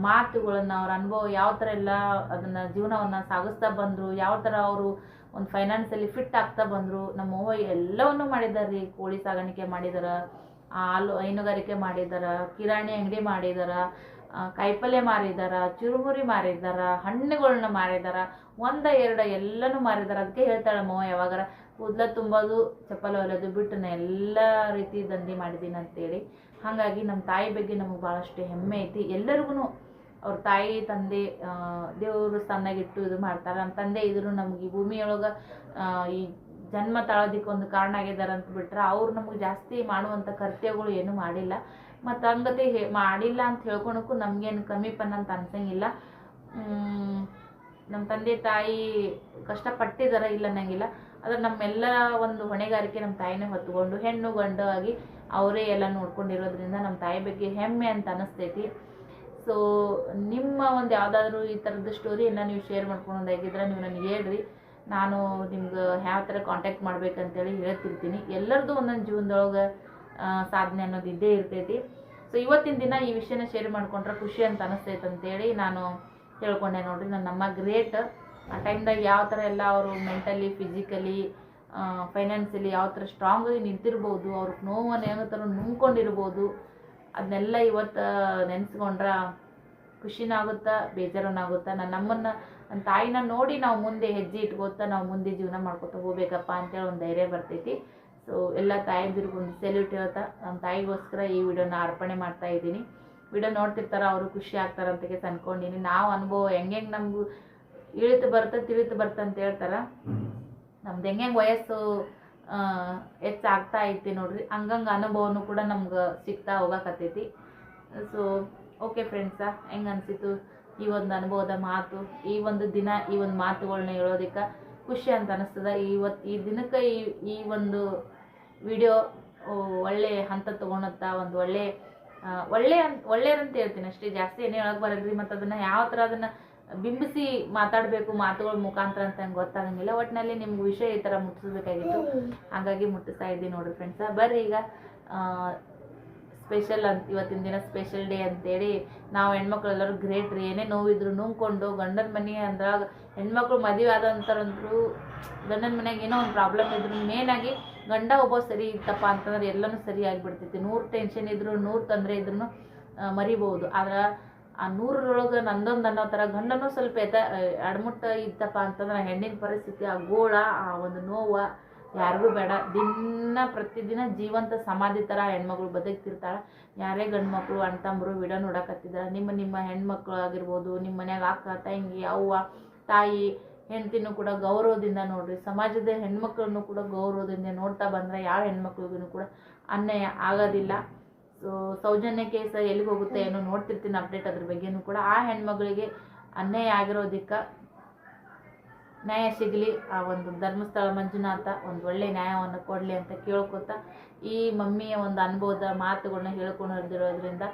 ಮಾತುಗಳನ್ನು ಅವ್ರ ಅನುಭವ ಯಾವ ಥರ ಎಲ್ಲ ಅದನ್ನ ಜೀವನವನ್ನ ಸಾಗಿಸ್ತಾ ಬಂದರು, ಯಾವ ಥರ ಅವರು ಒಂದು ಫೈನಾನ್ಸಲ್ಲಿ ಫಿಟ್ ಆಗ್ತಾ ಬಂದರು, ನಮ್ಮ ಅವ್ವ ಎಲ್ಲವನ್ನು ಮಾಡಿದ್ದಾರೆ ರೀ ಕೋಳಿ ಸಾಗಾಣಿಕೆ ಮಾಡಿದಾರ, ಹಾಲು ಹೈನುಗಾರಿಕೆ ಮಾಡಿದಾರ, ಕಿರಾಣಿ ಅಂಗಡಿ ಮಾಡಿದಾರ ಕಾಯಿಪಲ್ಯ ಮಾರಿದಾರ, ಚುರುಮುರಿ ಮಾರಿದಾರ ಹಣ್ಣುಗಳನ್ನ ಮಾರಿದಾರ, ಒಂದ, ಎರಡ ಎಲ್ಲನೂ ಮಾರಿದಾರ. ಅದಕ್ಕೆ ಹೇಳ್ತಾಳೆ ಅಮ್ಮ ಯಾವಾಗಾರ, ಕೂದಲ ತುಂಬೋದು, ಚಪ್ಪಲ ಹೊಲೋದು ಬಿಟ್ಟು ನಾ ಎಲ್ಲ ರೀತಿ ದಂಧೆ ಮಾಡಿದ್ದೀನಿ ಅಂತೇಳಿ. ಹಾಗಾಗಿ ನಮ್ಮ ತಾಯಿ ಬಗ್ಗೆ ನಮಗೆ ಭಾಳಷ್ಟು ಹೆಮ್ಮೆ ಐತಿ. ಎಲ್ಲರಿಗೂ ಅವ್ರ ತಾಯಿ, ತಂದೆ ದೇವರು ಸ್ಥಾನಾಗಿಟ್ಟು ಇದು ಮಾಡ್ತಾರೆ. ನಮ್ಮ ತಂದೆ ಇದ್ರು ನಮ್ಗೆ ಈ ಭೂಮಿಯೊಳಗೆ ಈ ಜನ್ಮ ತಾಳೋದಕ್ಕೆ ಒಂದು ಕಾರಣ ಆಗಿದ್ದಾರೆ ಅಂತ ಬಿಟ್ರೆ ಅವ್ರು ನಮಗೆ ಜಾಸ್ತಿ ಮಾಡುವಂಥ ಕರ್ತವ್ಯಗಳು ಏನೂ ಮಾಡಿಲ್ಲ. ಮತ್ತು ಹಂಗತೆ ಹೇ ಮಾಡಿಲ್ಲ ಅಂತ ಹೇಳ್ಕೊಳಕ್ಕೂ ನಮಗೇನು ಕಮ್ಮಿಪನ್ನ ಅಂತ ಅನ್ಸಂಗಿಲ್ಲ. ನಮ್ಮ ತಂದೆ ತಾಯಿ ಕಷ್ಟಪಟ್ಟಿದ್ದಾರೆ ಇಲ್ಲ ಅನ್ನಂಗಿಲ್ಲ. ಆದರೆ ನಮ್ಮೆಲ್ಲ ಒಂದು ಹೊಣೆಗಾರಿಕೆ ನಮ್ಮ ತಾಯಿನೇ ಹೊತ್ಕೊಂಡು ಹೆಣ್ಣು ಗಂಡು ಆಗಿ ಅವರೇ ಎಲ್ಲ ನೋಡ್ಕೊಂಡಿರೋದ್ರಿಂದ ನಮ್ಮ ತಾಯಿ ಬಗ್ಗೆ ಹೆಮ್ಮೆ ಅಂತ ಅನಿಸ್ತೈತಿ. ಸೊ ನಿಮ್ಮ ಒಂದು ಯಾವುದಾದ್ರೂ ಈ ಥರದ ಸ್ಟೋರಿಯನ್ನು ನೀವು ಶೇರ್ ಮಾಡ್ಕೊಳೋದಾಗಿದ್ರೆ ನೀವು ನನಗೆ ಹೇಳ್ರಿ. ನಾನು ನಿಮ್ಗೆ ಯಾವ ಥರ ಕಾಂಟ್ಯಾಕ್ಟ್ ಮಾಡ್ಬೇಕಂತೇಳಿ ಹೇಳ್ತಿರ್ತೀನಿ. ಎಲ್ಲರದ್ದು ಒಂದೊಂದು ಜೀವನದೊಳಗೆ ಸಾಧನೆ ಅನ್ನೋದು ಇದ್ದೇ ಇರ್ತೈತಿ. ಸೊ ಇವತ್ತಿನ ದಿನ ಈ ವಿಷಯನ ಶೇರ್ ಮಾಡ್ಕೊಂಡ್ರೆ ಖುಷಿ ಅಂತ ಅನಿಸ್ತೈತೆ ಅಂತೇಳಿ ನಾನು ಹೇಳ್ಕೊಂಡೆ ನೋಡಿರಿ. ನನ್ನ ನಮ್ಮ ಗ್ರೇಟ್ ಆ ಟೈಮ್ದಾಗ ಯಾವ ಥರ ಎಲ್ಲ ಅವರು ಮೆಂಟಲಿ ಫಿಸಿಕಲಿ ಫೈನಾನ್ಸಿಯಲಿ ಯಾವ ಥರ ಸ್ಟ್ರಾಂಗಾಗಿ ನಿಂತಿರ್ಬೋದು, ಅವ್ರಿಗೆ ನೋವನ್ನು ಯಾವ ಥರ ನುಂಗ್ಕೊಂಡಿರ್ಬೋದು, ಅದನ್ನೆಲ್ಲ ಇವತ್ತು ನೆನೆಸ್ಕೊಂಡ್ರೆ ಖುಷಿನೂ ಆಗುತ್ತಾ ನಾನು ನಮ್ಮನ್ನ ನನ್ನ ತಾಯಿನ ನೋಡಿ ನಾವು ಮುಂದೆ ಹೆಜ್ಜೆ ಇಟ್ಕೋತಾ ನಾವು ಮುಂದೆ ಜೀವನ ಮಾಡ್ಕೋತಾ ಹೋಗ್ಬೇಕಪ್ಪ ಅಂತೇಳಿ ಒಂದು ಧೈರ್ಯ ಬರ್ತೈತಿ. ಸೊ ಎಲ್ಲ ತಾಯಂದಿರಿಗೂ ಒಂದು ಸೆಲ್ಯೂಟ್ ಹೇಳ್ತಾ ನಮ್ಮ ತಾಯಿಗೋಸ್ಕರ ಈ ವಿಡಿಯೋನ ಅರ್ಪಣೆ ಮಾಡ್ತಾ ಇದ್ದೀನಿ. ವಿಡಿಯೋ ನೋಡ್ತಿರ್ತಾರೆ, ಅವರು ಖುಷಿ ಆಗ್ತಾರ ಅಂತ ಕೇಸ್ ಅನ್ಕೊಂಡಿನಿ. ನಾವು ಅನುಭವ ಹೆಂಗೆ ಹೆಂಗೆ ನಮಗೂ ಇಳಿತು ಬರ್ತ, ತಿಳಿತು ಬರ್ತ ಅಂತ ಹೇಳ್ತಾರ. ನಮ್ದು ಹೆಂಗೆ ವಯಸ್ಸು ಹೆಚ್ಚಾಗ್ತಾ ಐತಿ ನೋಡ್ರಿ. ಹಂಗಂಗೆ ಅನುಭವನೂ ಕೂಡ ನಮ್ಗೆ ಸಿಗ್ತಾ ಹೋಗಕತ್ತೈತಿ. ಸೊ ಓಕೆ ಫ್ರೆಂಡ್ಸ ಹೆಂಗೆ ಅನಿಸಿತು? ಈ ಒಂದು ಅನುಭವದ ಮಾತು ಈ ಒಂದು ದಿನ ಈ ಒಂದು ಮಾತುಗಳನ್ನ ಹೇಳೋದಕ್ಕೆ ಖುಷಿ ಅಂತ ಅನಿಸ್ತದ. ಇವತ್ತು ಈ ದಿನಕ್ಕೆ ಈ ಈ ಒಂದು ವಿಡಿಯೋ ಒಳ್ಳೆ ಹಂತ ತೊಗೊಳತ್ತ ಒಂದು ಒಳ್ಳೆ ಒಳ್ಳೆ ಅಂತ ಒಳ್ಳೆಯದಂತ ಹೇಳ್ತೀನಿ ಅಷ್ಟೇ. ಜಾಸ್ತಿ ಏನು ಹೇಳಕ್ ಬರಲ್ರಿ ಮತ್ತು ಅದನ್ನು ಯಾವ ಥರ ಅದನ್ನು ಬಿಂಬಿಸಿ ಮಾತಾಡಬೇಕು ಮಾತುಗಳ ಮುಖಾಂತರ ಅಂತ ನಂಗೆ ಗೊತ್ತಾಗಂಗಿಲ್ಲ. ಒಟ್ಟಿನಲ್ಲಿ ನಿಮ್ಗೆ ವಿಷಯ ಈ ಥರ ಮುಟ್ಟಿಸ್ಬೇಕಾಗಿತ್ತು ಹಾಗಾಗಿ ಮುಟ್ಟಿಸ್ತಾ ಇದ್ದೀನಿ ನೋಡ್ರಿ ಫ್ರೆಂಡ್ಸ ಬರ್ರಿ ಈಗ ಸ್ಪೆಷಲ್ ಅಂತ ಇವತ್ತಿನ ದಿನ ಸ್ಪೆಷಲ್ ಡೇ ಅಂತೇಳಿ ನಾವು ಹೆಣ್ಮಕ್ಳು ಎಲ್ಲರೂ ಗ್ರೇಟ್ ರೀ. ಏನೇ ನೋವಿದ್ರು ನುಂಗ್ಕೊಂಡು ಗಂಡನ ಮನೆ ಅಂದಾಗ ಹೆಣ್ಮಕ್ಳು ಮದುವೆ ಆದಂಥರಂದ್ರು ಗಂಡನ ಮನೆಯಾಗ ಏನೋ ಒಂದು ಪ್ರಾಬ್ಲಮ್ ಇದ್ರು ಮೇನಾಗಿ ಗಂಡ ಒಬ್ಬ ಸರಿ ಇತ್ತಪ್ಪ ಅಂತಂದ್ರೆ ಎಲ್ಲನೂ ಸರಿ ಆಗಿಬಿಡ್ತೈತಿ. ನೂರು ಟೆನ್ಷನ್ ಇದ್ರು ನೂರು ತೊಂದರೆ ಇದ್ರು ಮರಿಬಹುದು ಆದ್ರೆ ಆ ನೂರರೊಳಗೆ ನಂದೊಂದು ಅನ್ನೋ ಥರ ಗಂಡನೂ ಸ್ವಲ್ಪ ಎತ್ತ ಅಡ್ಮುಟ್ಟ ಇತ್ತಪ್ಪ ಅಂತಂದ್ರೆ ಹೆಣ್ಣಿನ ಪರಿಸ್ಥಿತಿ, ಆ ಗೋಳ, ಆ ಒಂದು ನೋವ ಯಾರಿಗೂ ಬೇಡ. ದಿನ ಪ್ರತಿದಿನ ಜೀವಂತ ಸಮಾಧಿ ಥರ ಹೆಣ್ಮಕ್ಳು ಬದುಕ್ತಿರ್ತಾಳೆ. ಯಾರೇ ಗಂಡು ಮಕ್ಕಳು ಅಣ್ಣ ತಮ್ಮರು ವಿಡ ನೋಡಕತ್ತಿದ್ದಾರೆ ನಿಮ್ಮ ನಿಮ್ಮ ಹೆಣ್ಮಕ್ಳು ಆಗಿರ್ಬೋದು, ನಿಮ್ಮ ಮನ್ಯಾಗ ಅಕ್ಕ, ತಂಗಿ, ಅವ್ವ, ತಾಯಿ, ಹೆಂಡ್ತಿನೂ ಕೂಡ ಗೌರವದಿಂದ ನೋಡ್ರಿ. ಸಮಾಜದ ಹೆಣ್ಮಕ್ಳನ್ನು ಕೂಡ ಗೌರವದಿಂದ ನೋಡ್ತಾ ಬಂದ್ರೆ ಯಾವ ಹೆಣ್ಮಕ್ಳಿಗೂ ಕೂಡ ಅನ್ಯಾಯ ಆಗೋದಿಲ್ಲ. ಸೊ, ಸೌಜನ್ಯ ಕೇಸ ಎಲ್ಲಿಗೆ ಹೋಗುತ್ತೆ ಏನೋ ನೋಡ್ತಿರ್ತೀನಿ ಅಪ್ಡೇಟ್ ಅದ್ರ ಬಗ್ಗೆನೂ ಕೂಡ. ಆ ಹೆಣ್ಮಗಳಿಗೆ ಅನ್ಯಾಯ ಆಗಿರೋದಕ್ಕೆ ನ್ಯಾಯ ಸಿಗಲಿ, ಆ ಒಂದು ಧರ್ಮಸ್ಥಳ ಮಂಜುನಾಥ ಒಂದು ಒಳ್ಳೆ ನ್ಯಾಯವನ್ನು ಕೊಡಲಿ ಅಂತ ಕೇಳ್ಕೊತ ಈ ಮಮ್ಮಿಯ ಒಂದು ಅನುಭವದ ಮಾತುಗಳನ್ನ ಹೇಳ್ಕೊಂಡು ಹರಿದಿರೋದ್ರಿಂದ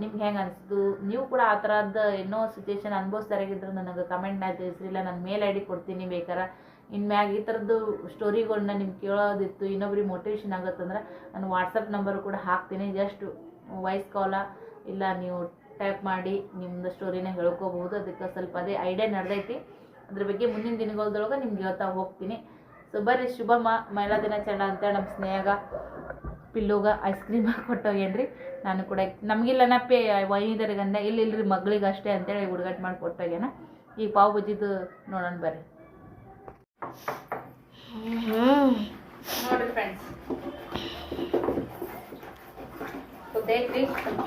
ನಿಮ್ಗೆ ಹೆಂಗೆ ಅನಿಸ್ತು? ನೀವು ಕೂಡ ಆ ಥರದ ಏನೋ ಸಿಚುವೇಶನ್ ಅನುಭವಿಸ್ತಾರಾಗಿದ್ರೆ ನನಗೆ ಕಮೆಂಟ್ನಾಗ ತಿಳಿಸ್ರಿ. ಇಲ್ಲ, ನಾನು ಮೇಲ್ ಐ ಡಿ ಕೊಡ್ತೀನಿ ಬೇಕಾರೆ ಇನ್ಮ್ಯಾಗ ಈ ಥರದ್ದು ಸ್ಟೋರಿಗಳನ್ನ ನಿಮ್ಗೆ ಕೇಳೋದಿತ್ತು, ಇನ್ನೊಬ್ರಿಗೆ ಮೋಟಿವೇಶನ್ ಆಗುತ್ತಂದ್ರೆ ನಾನು ವಾಟ್ಸಪ್ ನಂಬರ್ ಕೂಡ ಹಾಕ್ತೀನಿ. ಜಸ್ಟ್ ವಾಯ್ಸ್ ಕಾಲ ಇಲ್ಲ ನೀವು ಟೈಪ್ ಮಾಡಿ ನಿಮ್ಮದು ಸ್ಟೋರಿನ ಹೇಳ್ಕೋಬಹುದು. ಅದಕ್ಕೆ ಸ್ವಲ್ಪ ಅದೇ ಐಡಿಯಾ ನಡೆದೈತಿ. ಅದ್ರ ಬಗ್ಗೆ ಮುಂದಿನ ದಿನಗಳದೊಳಗೆ ನಿಮ್ಗೆ ಹೇಳ್ತಾ ಹೋಗ್ತೀನಿ. ಸೊ ಬರ್ರಿ, ಶುಭ ಮಹಿಳಾ ದಿನಾಚರಣೆ ಅಂತ ನಮ್ಮ ಸ್ನೇಹಗ ಪಿಲ್ಲುಗ ಐಸ್ ಕ್ರೀಮ್ ಕೊಟ್ಟೋಗೇನ್ರಿ ನಾನು ಕೂಡ ನಮಗಿಲ್ಲ ನಪ್ಪೆ ವೈನಿದರಿಗೆ ಇಲ್ಲಿ ಇಲ್ಲ, ಇಲ್ರಿ, ಮಗಳಿಗೆ ಅಷ್ಟೇ ಅಂತೇಳಿ ಹುಡುಗಾಟ ಮಾಡಿ ಕೊಟ್ಟೋಗ್ಯಾನ ಈ ಪಾವ್ ಬಜ್ಜಿದು ನೋಡೋಣ ಬರ್ರಿ. ನೋಡ್ರಿ ಫ್ರೆಂಡ್ಸ್ ಗೊತ್ತೈತ್ರಿ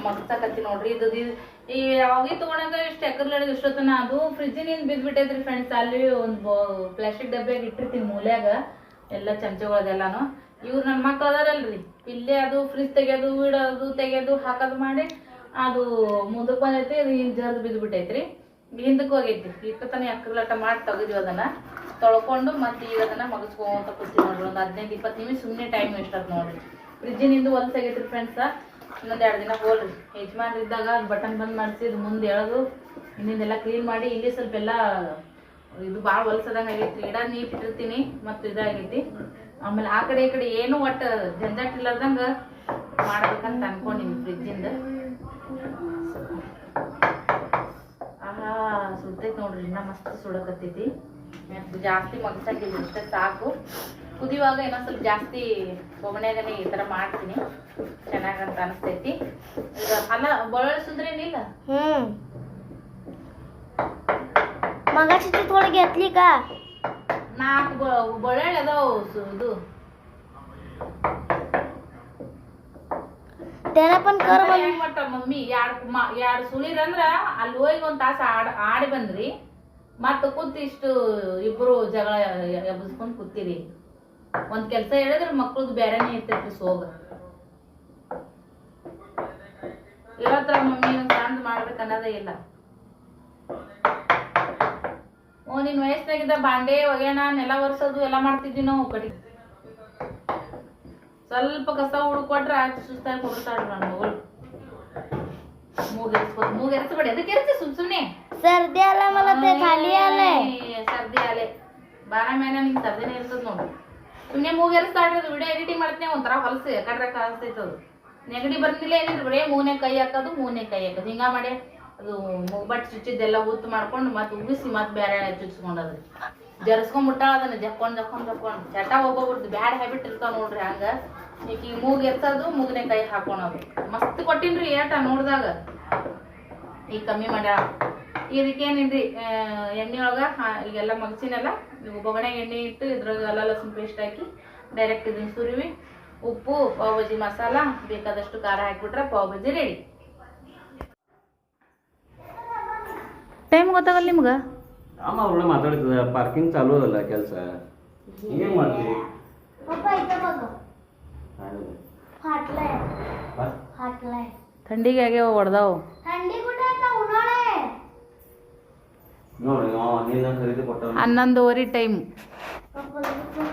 ಮಗ್ಸಕತ್ತಿ ನೋಡ್ರಿ. ಇದು- ಈ ಯಾವಾಗ ತಗೊಂಡಾಗ ಇಷ್ಟು ಎಕರ್ಲಡ್ ಇಷ್ಟೊತ್ತನ, ಅದು ಫ್ರಿಜ್ಜಿನಿಂದ ಬಿದ್ಬಿಟ್ಟೈತ್ರಿ ಫ್ರೆಂಡ್ಸ್ ಅಲ್ಲಿ ಒಂದು ಪ್ಲಾಸ್ಟಿಕ್ ಡಬ್ಬ್ಯಾಗ ಇಟ್ಟಿರ್ತೀನಿ ಮೂಲ್ಯಾಗ, ಎಲ್ಲ ಚಮಚಗಳದೆಲ್ಲಾನು. ಇವ್ರು ನನ್ನ ಮಕ್ಳು ಅದಾರಲ್ರಿ. ಇಲ್ಲೇ ಅದು ಫ್ರಿಜ್ ತೆಗೆಯೋದು, ಇಡೋದು, ತೆಗೆಯೋದು, ಹಾಕೋದು ಮಾಡಿ, ಅದು ಮುಂದಕ್ಕೆ ಬಂದೈತಿ, ಅದು ಹಿಂದ್ ಜರ್ದು ಬಿದ್ದುಬಿಟ್ಟೈತ್ರಿ ಹಿಂದಕ್ಕೆ ಹೋಗೈತಿ. ಇಟ್ಟತನ ಎಕರ್ಲಟ ಮಾಡಿ ತೆಗೆದಿವಿ ಅದನ್ನ. ತೊಳ್ಕೊಂಡು ಮತ್ತೆ ಈಗ ಅದನ್ನ ಮಗಸ್ಕೊಂತ ಕೂತೀವಿ ನೋಡ್ರಿ. ಒಂದು ಹದಿನೈದು, ಇಪ್ಪತ್ತು ನಿಮಿಷ ಸುಮ್ಮನೆ ಟೈಮ್ ವೇಸ್ಟ್ ನೋಡ್ರಿ. ಫ್ರಿಜ್ಜಿನಿಂದ ಹೊಲ್ಸ್ ಆಗೈತ್ರಿ ಫ್ರೆಂಡ್ಸ ಇನ್ನೊಂದು ಎರಡು ದಿನ ಹೋಲ್ರಿ ಯಜಮಾನ್ ಇದ್ದಾಗ ಬಟನ್ ಬಂದ್ ಮಾಡಿಸಿ ಇದು ಮುಂದೆ ಎಳೆದು ಇನ್ನಿಂದೆಲ್ಲ ಕ್ಲೀನ್ ಮಾಡಿ ಇಲ್ಲಿ ಸ್ವಲ್ಪ ಎಲ್ಲ ಇದು ಭಾಳ ಹೊಲ್ಸದಂಗೆ ಆಗೈತಿ. ಗಿಡ ನೀಟ್ ಇಟ್ಟಿರ್ತೀನಿ ಮತ್ತು ಇದಾಗೈತಿ. ಆಮೇಲೆ ಆ ಕಡೆ ಈ ಕಡೆ ಏನು ಒಟ್ಟು ಜಂಜಾಟ್ ಇಲ್ಲದಂಗೆ ಮಾಡ್ಬೇಕಂತ ಅನ್ಕೊಂಡಿನಿ ಫ್ರಿಜ್ಜಿಂದ ಆಹಾ, ಸುಡ್ತೈತಿ ನೋಡ್ರಿ, ಇನ್ನ ಮಸ್ತ್ ಸುಡಕತ್ತೈತಿ. ಜಾಸ್ತಿ ಮಗಸಾಗಿ ಸಾಕು. ಕುದಿಯುವಾಗ ಏನೋ ಸ್ವಲ್ಪ ಜಾಸ್ತಿ ಒಮ್ಮನೆಗನೇ ಈ ತರ ಮಾಡ್ತೀನಿ. ಚೆನ್ನಾಗಂತ ಅನಿಸ್ತೈತಿ. ಈಗ ಅಲ್ಲ ಬಳಸಿದ್ರೇನಿಲ್ಲ? ಹ್ಮ್. ಮಗ ಚಿತ್ರದೊಳಗೆ ಎತ್ಲಿಕ? ನಾಲ್ಕು ಬಳ್ಳಾಳಿ ಅದಾವ ಇದು. ತೆರಪನ್ ಕರ ಹೆಂಗ್ ಮಮ್ಮಿ? ಎರಡು ಎರಡು ಸುಳಿರಂದ್ರ ಅಲ್ಲಿ ಹೋಗಿ ಒಂದ್ ತಾಸ ಆಡ್ ಆಡಿ ಬಂದ್ರಿ. ಮತ್ತ ಕೂತ್ ಇಷ್ಟು ಇಬ್ರು ಜಗಳ ಎಬ್ಬಿಸ್ಕೊಂಡ್ ಕೂತಿರಿ. ಒಂದ್ ಕೆಲ್ಸ ಹೇಳಿದ್ರೆ ಮಕ್ಳದ್ ಬೇರೆನೆ ಇರ್ತೈತಿ ಸೋಗ. ಇವತ್ತರ ಮಮ್ಮಿ ಚಂದ ಮಾಡ್ಬೇಕ ಅನ್ನೋದೇ ಇಲ್ಲ. ಓ ನಿನ್ ವಯಸ್ಸಿನಾಗಿದ್ದ ಬಾಂಡೆ ಒಗೆಣ ನೆಲ ಒರೆಸೋದು ಎಲ್ಲ ಮಾಡ್ತಿದ್ವಿ ನಾವು ಕಡೆ. ಸ್ವಲ್ಪ ಕಸ ಹುಡುಕೊಟ್ರೆ ಆಯ್ತು ಸುಸ್ತಾಗಿ ಕೊಡ್ತಾಳ ನನ್ನ ಮಗಳು. ಮೂಗೆರ್ಸ್ಬೋದು ಮೂಗೆರ್ಸ್ಬೇಡಿ ಅದಕ್ಕೆ ಇರ್ತಿ ಸುಮ್ ಸುಮ್ನೆ. ಸರ್ದಿ ಅಲ್ಲ ಮಲತೆ ಖಾಲಿ ಅಲೆ ಸರ್ದಿ ಅಲೆ ಬಾರ ಮೇಲೆ ನಿಂಗೆ ಸರ್ದಿನೇ ಇರ್ತದ ನೋಡ್ರಿ ಸುಮ್ಮನೆ ಮೂಗೆರ್ಸ್ತಾಳ್ರಿ ಅದು ವಿಡಿಯೋ ಎಡಿಟಿಂಗ್ ಮಾಡ್ತೀನಿ ಒಂಥರ ಹೊಲಸು ಕಡ್ರೆ ಕಾಣಿಸ್ತೈತೆ ಅದು. ನೆಗಡಿ ಬರ್ತಿಲ್ಲ ಏನಿಲ್ಲ, ಬರೇ ಮೂನೆ ಕೈ ಹಾಕೋದು, ಮೂನೆ ಕೈ ಹಾಕೋದು. ಹಿಂಗ ಮಾಡಿ ಅದು ಮೂಗ್ಬಟ್ ಚುಚ್ಚಿದ್ದೆಲ್ಲ ಉತ್ತು ಮಾಡ್ಕೊಂಡು ಮತ್ತೆ ಉಗಿಸಿ ಮತ್ತೆ ಬೇರೆ ಚುಚ್ಸ್ಕೊಂಡದ್ರಿ ಜರ್ಸ್ಕೊಂಡ್ಬಿಟ್ಟಾಳ ಅದನ್ನ, ಜಕ್ಕೊಂಡ್ ಜಕ್ಕೊಂಡ್ ಜಕ್ಕೊಂಡ್. ಚಟ ಒಬ್ಬೊಬ್ರದ್ದು ಬ್ಯಾಡ್ ಹ್ಯಾಬಿಟ್ ಇರ್ತಾವ ನೋಡ್ರಿ ಹಂಗ. ಈಗ ಮೂಗ್ ಎತ್ತದು ಮೂಗನೆ ಕೈ ಹಾಕೊಳೋದು. ಮಸ್ತ್ ಕೊಟ್ಟಿನ್ರಿ ಏಟ ನೋಡ್ದಾಗ. ಈಗ ಕಮ್ಮಿ ಮಾಡ್ಯಾಳ. ಇದಕ್ಕೇನಿದ್ರಿ ಎಣ್ಣೆ ಒಳಗ ಈಗೆಲ್ಲ ಮಗಸಿನೆಲ್ಲ ನೀವು ಒಬ್ಬಗಣೆ ಎಣ್ಣೆ ಇಟ್ಟು ಇದ್ರಾಗ ಅಲ್ಲ ಪೇಸ್ಟ್ ಹಾಕಿ ಡೈರೆಕ್ಟ್ ಇದನ್ನ ಸುರಿವಿ ಉಪ್ಪು ಪಾವ್ಭಾಜಿ ಮಸಾಲ ಬೇಕಾದಷ್ಟು ಖಾರ ಹಾಕಿಬಿಟ್ರೆ ಪಾವ್ಭಾಜಿ ರೆಡಿ ಟೈಮ್ ಗೊತ್ತಾಗಲ್ಲ ನಿಮ್ಗೆ? ಅಮ್ಮ ಮಾತಾಡ್ತದ ಪಾರ್ಕಿಂಗ್ ಚಾಲೂ ಅದಲ್ಲ ಕೆಲಸ. ಏನು ಥಂಡಿಗೆ ಆಗ್ಯಾವ ಹೊಡೆದಾವು? ಹನ್ನೊಂದುವರೆ ಟೈಮ್.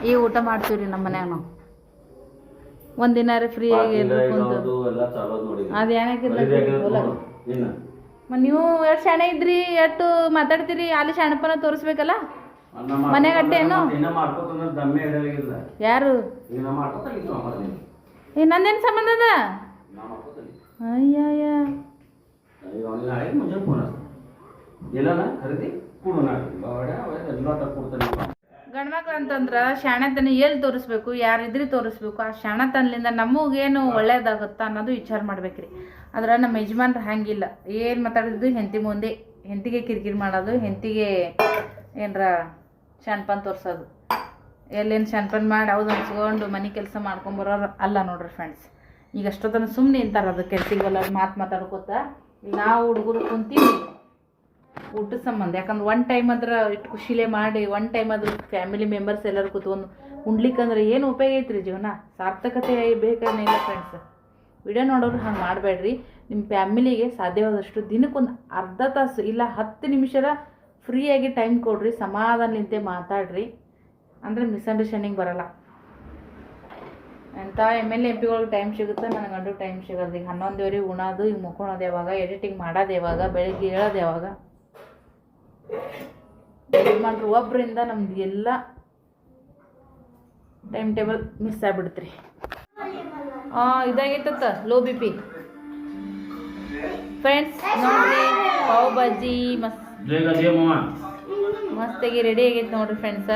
ಈ ಊಟ ಮಾಡ್ತೀವ್ರಿ ನಮ್ಮ ಮನ್ಯಾಗ ನಾವು. ಒಂದಿನ ಫ್ರೀ ಆಗಿ ಅದು ನೀವು ಎಷ್ಟು ಶಾಣೆ ಇದ್ರಿ? ಎಷ್ಟು ಮಾತಾಡ್ತೀರಿ? ಅಲ್ಲಿ ಶಾಣಪನ ತೋರಿಸ್ಬೇಕಲ್ಲ? ಮನೆಗೆ ಏನು ಯಾರು? ನಂದೇನು ಸಂಬಂಧ ಅದ? ಅಯ್ಯ ಎಲ್ಲನ ಖರೀದಿ ಗಂಡ್ಮಕ್ಳು ಅಂತಂದ್ರೆ ಶಾಣತನ ಎಲ್ಲಿ ತೋರಿಸ್ಬೇಕು ಯಾರಿದ್ರಿ ತೋರಿಸ್ಬೇಕು ಆ ಶಾಣತನದಿಂದ ನಮಗೇನು ಒಳ್ಳೇದಾಗುತ್ತಾ ಅನ್ನೋದು ವಿಚಾರ ಮಾಡ್ಬೇಕ್ರಿ. ಆದ್ರೆ ನಮ್ಮ ಯಜಮಾನ್ರು ಹಂಗಿಲ್ಲ. ಏನು ಮಾತಾಡಿದ್ದು ಹೆಂಡತಿ ಮುಂದೆ. ಹೆಂಡತಿಗೆ ಕಿರಿಕಿರಿ ಮಾಡೋದು ಹೆಂಡತಿಗೆ ಏನರ ಶಾಣಪನ್ ತೋರಿಸೋದು. ಎಲ್ಲೇನು ಶಾಣಪನ್ ಮಾಡಿ ಅವ್ದು ಅನ್ಸ್ಕೊಂಡು ಮನೆ ಕೆಲಸ ಮಾಡ್ಕೊಂಬರೋರು ಅಲ್ಲ ನೋಡ್ರಿ ಫ್ರೆಂಡ್ಸ್ ಈಗ ಅಷ್ಟೊತ್ತನ ಸುಮ್ಮನೆ ಇಂತಾರೆ ಅದು ಕೆಲ್ಸಿಗೆಲ್ಲ ಮಾತು ಮಾತಾಡ್ಕೋತ. ಈಗ ನಾವು ಹುಡುಗರು ಕುಂತೀವಿ. ಊಟದ ಸಂಬಂಧ. ಯಾಕಂದ್ರೆ ಒನ್ ಟೈಮ್ ಆದ್ರೆ ಇಷ್ಟು ಖುಷಿಲೇ ಮಾಡಿ ಒನ್ ಟೈಮ್ ಅದ್ರ ಫ್ಯಾಮಿಲಿ ಮೆಂಬರ್ಸ್ ಎಲ್ಲರೂ ಕೂತ್ಕೊಂಡು ಉಣ್ಲಿಕ್ಕಂದ್ರೆ ಏನು ಉಪಯೋಗ ಐತ್ರಿ ಜೀವನ? ಸಾರ್ಥಕತೆ ಬೇಕನ್ನಿಲ್ಲ ಫ್ರೆಂಡ್ಸ್ ವಿಡಿಯೋ ನೋಡೋರು ಹಂಗೆ ಮಾಡಬೇಡ್ರಿ. ನಿಮ್ಮ ಫ್ಯಾಮಿಲಿಗೆ ಸಾಧ್ಯವಾದಷ್ಟು ದಿನಕ್ಕೊಂದು ಅರ್ಧ ತಾಸು ಇಲ್ಲ ಹತ್ತು ನಿಮಿಷದ ಫ್ರೀಯಾಗಿ ಟೈಮ್ ಕೊಡ್ರಿ ಸಮಾಧಾನಲಿಂತೆ ಮಾತಾಡ್ರಿ. ಅಂದರೆ ಮಿಸ್ಅಂಡರ್ಸ್ಟ್ಯಾಂಡಿಂಗ್ ಬರಲ್ಲ. ಎಂಥ ಎಂ ಎಲ್ ಎಂ ಪಿಗಳಿಗೆ ಟೈಮ್ ಸಿಗುತ್ತೆ, ನನಗೆ ಗಂಡು ಟೈಮ್ ಸಿಗೋದು ಈಗ ಹನ್ನೊಂದುವರೆಗೆ ಉಣೋದು ಈಗ ಮುಕ್ಕೊಳೋದು ಯಾವಾಗ? ಎಡಿಟಿಂಗ್ ಮಾಡೋದು ಯಾವಾಗ? ಬೆಳಿಗ್ಗೆ ಹೇಳೋದು ಯಾವಾಗ? ಮಾಡ್ರಿ ಒಬ್ಬರಿಂದ ನಮ್ದು ಎಲ್ಲ ಟೈಮ್ ಟೇಬಲ್ ಮಿಸ್ ಆಗ್ಬಿಡ್ತ್ರಿ. ಇದಾಗಿತ್ತ ಲೋ ಬಿ ಪಿ ಫ್ರೆಂಡ್ಸ್ ನೋಡ್ರಿ, ಪಾವ್ ಬಾಜಿ ಮಸ್ತ್ ಮಸ್ತಾಗಿ ರೆಡಿ ಆಗೈತೆ ನೋಡ್ರಿ ಫ್ರೆಂಡ್ಸ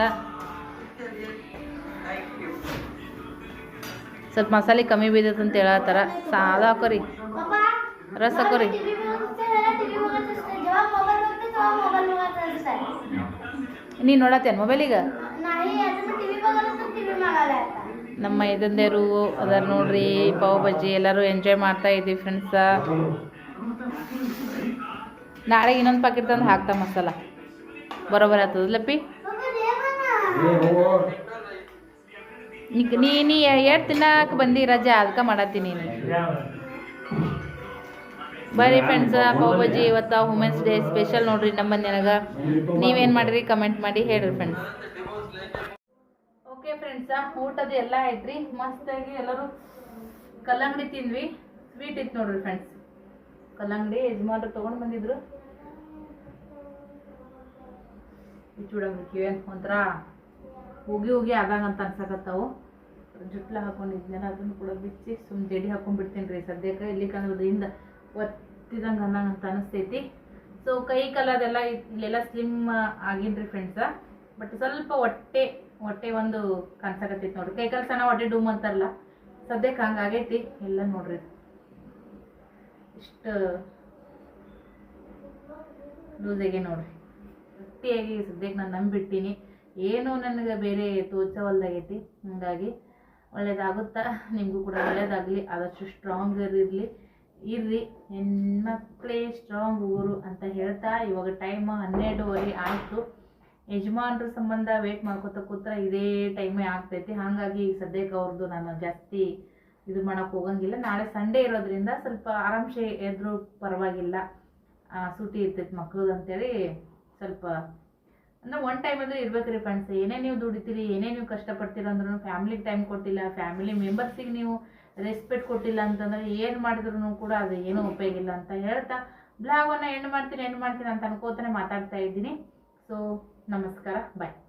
ಸ್ವಲ್ಪ ಮಸಾಲೆ ಕಮ್ಮಿ ಬೀದತ್ತಂತ ಹೇಳತ್ತಾರ. ಸಾಲ ಹಾಕೋರಿ. ರಸ್ ಹಾಕೋರಿ. ನೀನು ನೋಡತ್ತೇನು ಮೊಬೈಲಿಗೆ ನಮ್ಮ ಇದೊಂದೇರು ಅದಾರ ನೋಡ್ರಿ ಪಾವ್ ಬಜ್ಜಿ ಎಲ್ಲರೂ ಎಂಜಾಯ್ ಮಾಡ್ತಾ ಇದ್ದೀವಿ ಫ್ರೆಂಡ್ಸ ನಾಳೆ ಇನ್ನೊಂದು ಪಾಕೆಟ್ ತಂದು ಹಾಕ್ತಾ ಮಸಾಲ. ಬರೋಬರ ಆಗ್ತದ ಲಪ್ಪಿ? ನೀ ನೀ ಎರಡು ತಿನ್ನಕ್ಕೆ ಬಂದಿ ರಜಾ ಅದಕ್ಕೆ ಮಾಡತ್ತೀನಿ ನೀನು. ಬರ್ರಿ ಫ್ರೆಂಡ್ಸ್ ಪಾವ್ ಬಜ್ಜಿ ಇವತ್ತು ವುಮೆನ್ಸ್ ಡೇ ಸ್ಪೆಷಲ್ ನೋಡ್ರಿ ನಮ್ಮ ಮನ್ಯಾಗ. ನೀವೇನು ಮಾಡಿರಿ? ಕಮೆಂಟ್ ಮಾಡಿ ಹೇಳ್ರಿ ಫ್ರೆಂಡ್ಸ್ ಓಕೆ ಫ್ರೆಂಡ್ಸ ಊಟದ ಎಲ್ಲ ಐತ್ರಿ ಮಸ್ತಾಗಿ ಎಲ್ಲರೂ ಕಲ್ಲಂಗಡಿ ತಿಂದ್ವಿ. ಸ್ವೀಟ್ ಇತ್ತು ನೋಡ್ರಿ ಫ್ರೆಂಡ್ಸ್ ಕಲ್ಲಂಗಡಿ ಯಜಮಾನ್ರು ತೊಗೊಂಡು ಬಂದಿದ್ರು. ಚೂಡಂಗಿಕ್ಕಿವೆ ಒಂಥರ ಹೋಗಿ ಹೋಗಿ ಆದಂಗಂತ ಅನ್ಸಕತ್ತಾವು ಜುಟ್ಲ ಹಾಕೊಂಡಿದ್ನಲ್ಲ ಅದನ್ನು ಕೂಡ ಬಿಚ್ಚಿ ಸುಮ್ ಜಡಿ ಹಾಕೊಂಡ್ಬಿಡ್ತೀನಿ ರೀ. ಸದ್ಯಕ್ಕೆ ಇಲ್ಲಿಕಂದ್ರದಿಂದ ಅನ್ನಂಗ ಅಂತ ಅನಿಸ್ತೈತಿ. ಸೊ ಕೈ ಕಲದೆಲ್ಲ ಇಲ್ಲೆಲ್ಲ ಸ್ಲಿಮ್ ಆಗಿನ್ರಿ ಫ್ರೆಂಡ್ಸ ಬಟ್ ಸ್ವಲ್ಪ ಹೊಟ್ಟೆ ಹೊಟ್ಟೆ ಒಂದು ಕಾಣಿಸಕತ್ತೈತಿ ನೋಡ್ರಿ. ಕೈ ಕಾಲು ಹೊಟ್ಟೆ ಡೂಮ್ ಅಂತಾರಲ್ಲ, ಸದ್ಯಕ್ಕೆ ಹಂಗಾಗೈತಿ ಎಲ್ಲ ನೋಡ್ರಿ. ಇಷ್ಟು ಲೂಸಾಗೆ ನೋಡ್ರಿ. ಗಟ್ಟಿಯಾಗಿ ಸದ್ಯಕ್ಕೆ ನಾನು ನಂಬಿಟ್ಟೀನಿ. ಏನು ನನಗೆ ಬೇರೆ ತೋಚವಲ್ದಾಗೈತಿ. ಹಂಗಾಗಿ ಒಳ್ಳೇದಾಗುತ್ತಾ? ನಿಮಗೂ ಕೂಡ ಒಳ್ಳೇದಾಗಲಿ. ಆದಷ್ಟು ಸ್ಟ್ರಾಂಗ್ ಇರಲಿ. ಇರ್ರಿ, ಹೆಣ್ಮಕ್ಳೇ ಸ್ಟ್ರಾಂಗ್ ಊರು ಅಂತ ಹೇಳ್ತಾ ಇವಾಗ ಟೈಮ್ ಹನ್ನೆರಡುವರೆ ಆಯಿತು. ಯಜಮಾನ್ರ ಸಂಬಂಧ ವೇಟ್ ಮಾಡ್ಕೊತ ಕೂತ್ರ ಇದೇ ಟೈಮೇ ಆಗ್ತೈತಿ. ಹಾಗಾಗಿ ಸದ್ಯಕ್ಕೆ ಅವ್ರದ್ದು ನಾನು ಜಾಸ್ತಿ ಇದು ಮಾಡೋಕೆ ಹೋಗಂಗಿಲ್ಲ. ನಾಳೆ ಸಂಡೇ ಇರೋದ್ರಿಂದ ಸ್ವಲ್ಪ ಆರಾಮ್ಸೆ ಎದ್ರು ಪರವಾಗಿಲ್ಲ. ಸೂಟಿ ಇರ್ತೈತಿ ಮಕ್ಳದ್ದು ಅಂತೇಳಿ ಸ್ವಲ್ಪ ಅಂದ್ರೆ ಒನ್ ಟೈಮ್ ಅಂದ್ರೆ ಇರ್ಬೇಕ್ರಿ ಫ್ರೆಂಡ್ಸ್ ಏನೇ ನೀವು ದುಡಿತೀರಿ, ಏನೇ ನೀವು ಕಷ್ಟಪಡ್ತೀರ ಅಂದ್ರೂ ಫ್ಯಾಮಿಲಿಗೆ ಟೈಮ್ ಕೊಟ್ಟಿಲ್ಲ. ಫ್ಯಾಮಿಲಿ ಮೆಂಬರ್ಸಿಗೆ ನೀವು ರೆಸ್ಪೆಕ್ಟ್ ಕೊಟ್ಟಿಲ್ಲ ಅಂತಂದ್ರೆ ಏನು ಮಾಡಿದ್ರು ಕೂಡ ಅದು ಏನೂ ಉಪಯೋಗ ಇಲ್ಲ ಅಂತ ಹೇಳ್ತಾ ಬ್ಲಾಗನ್ನು ಎಂಡ್ ಮಾಡ್ತೀನಿ ಎಂಡ್ ಮಾಡ್ತೀನಿ ಅಂತ ಅನ್ಕೋತಾನೆ ಮಾತಾಡ್ತಾ ಇದ್ದೀನಿ. ಸೊ ನಮಸ್ಕಾರ ಬಾಯ್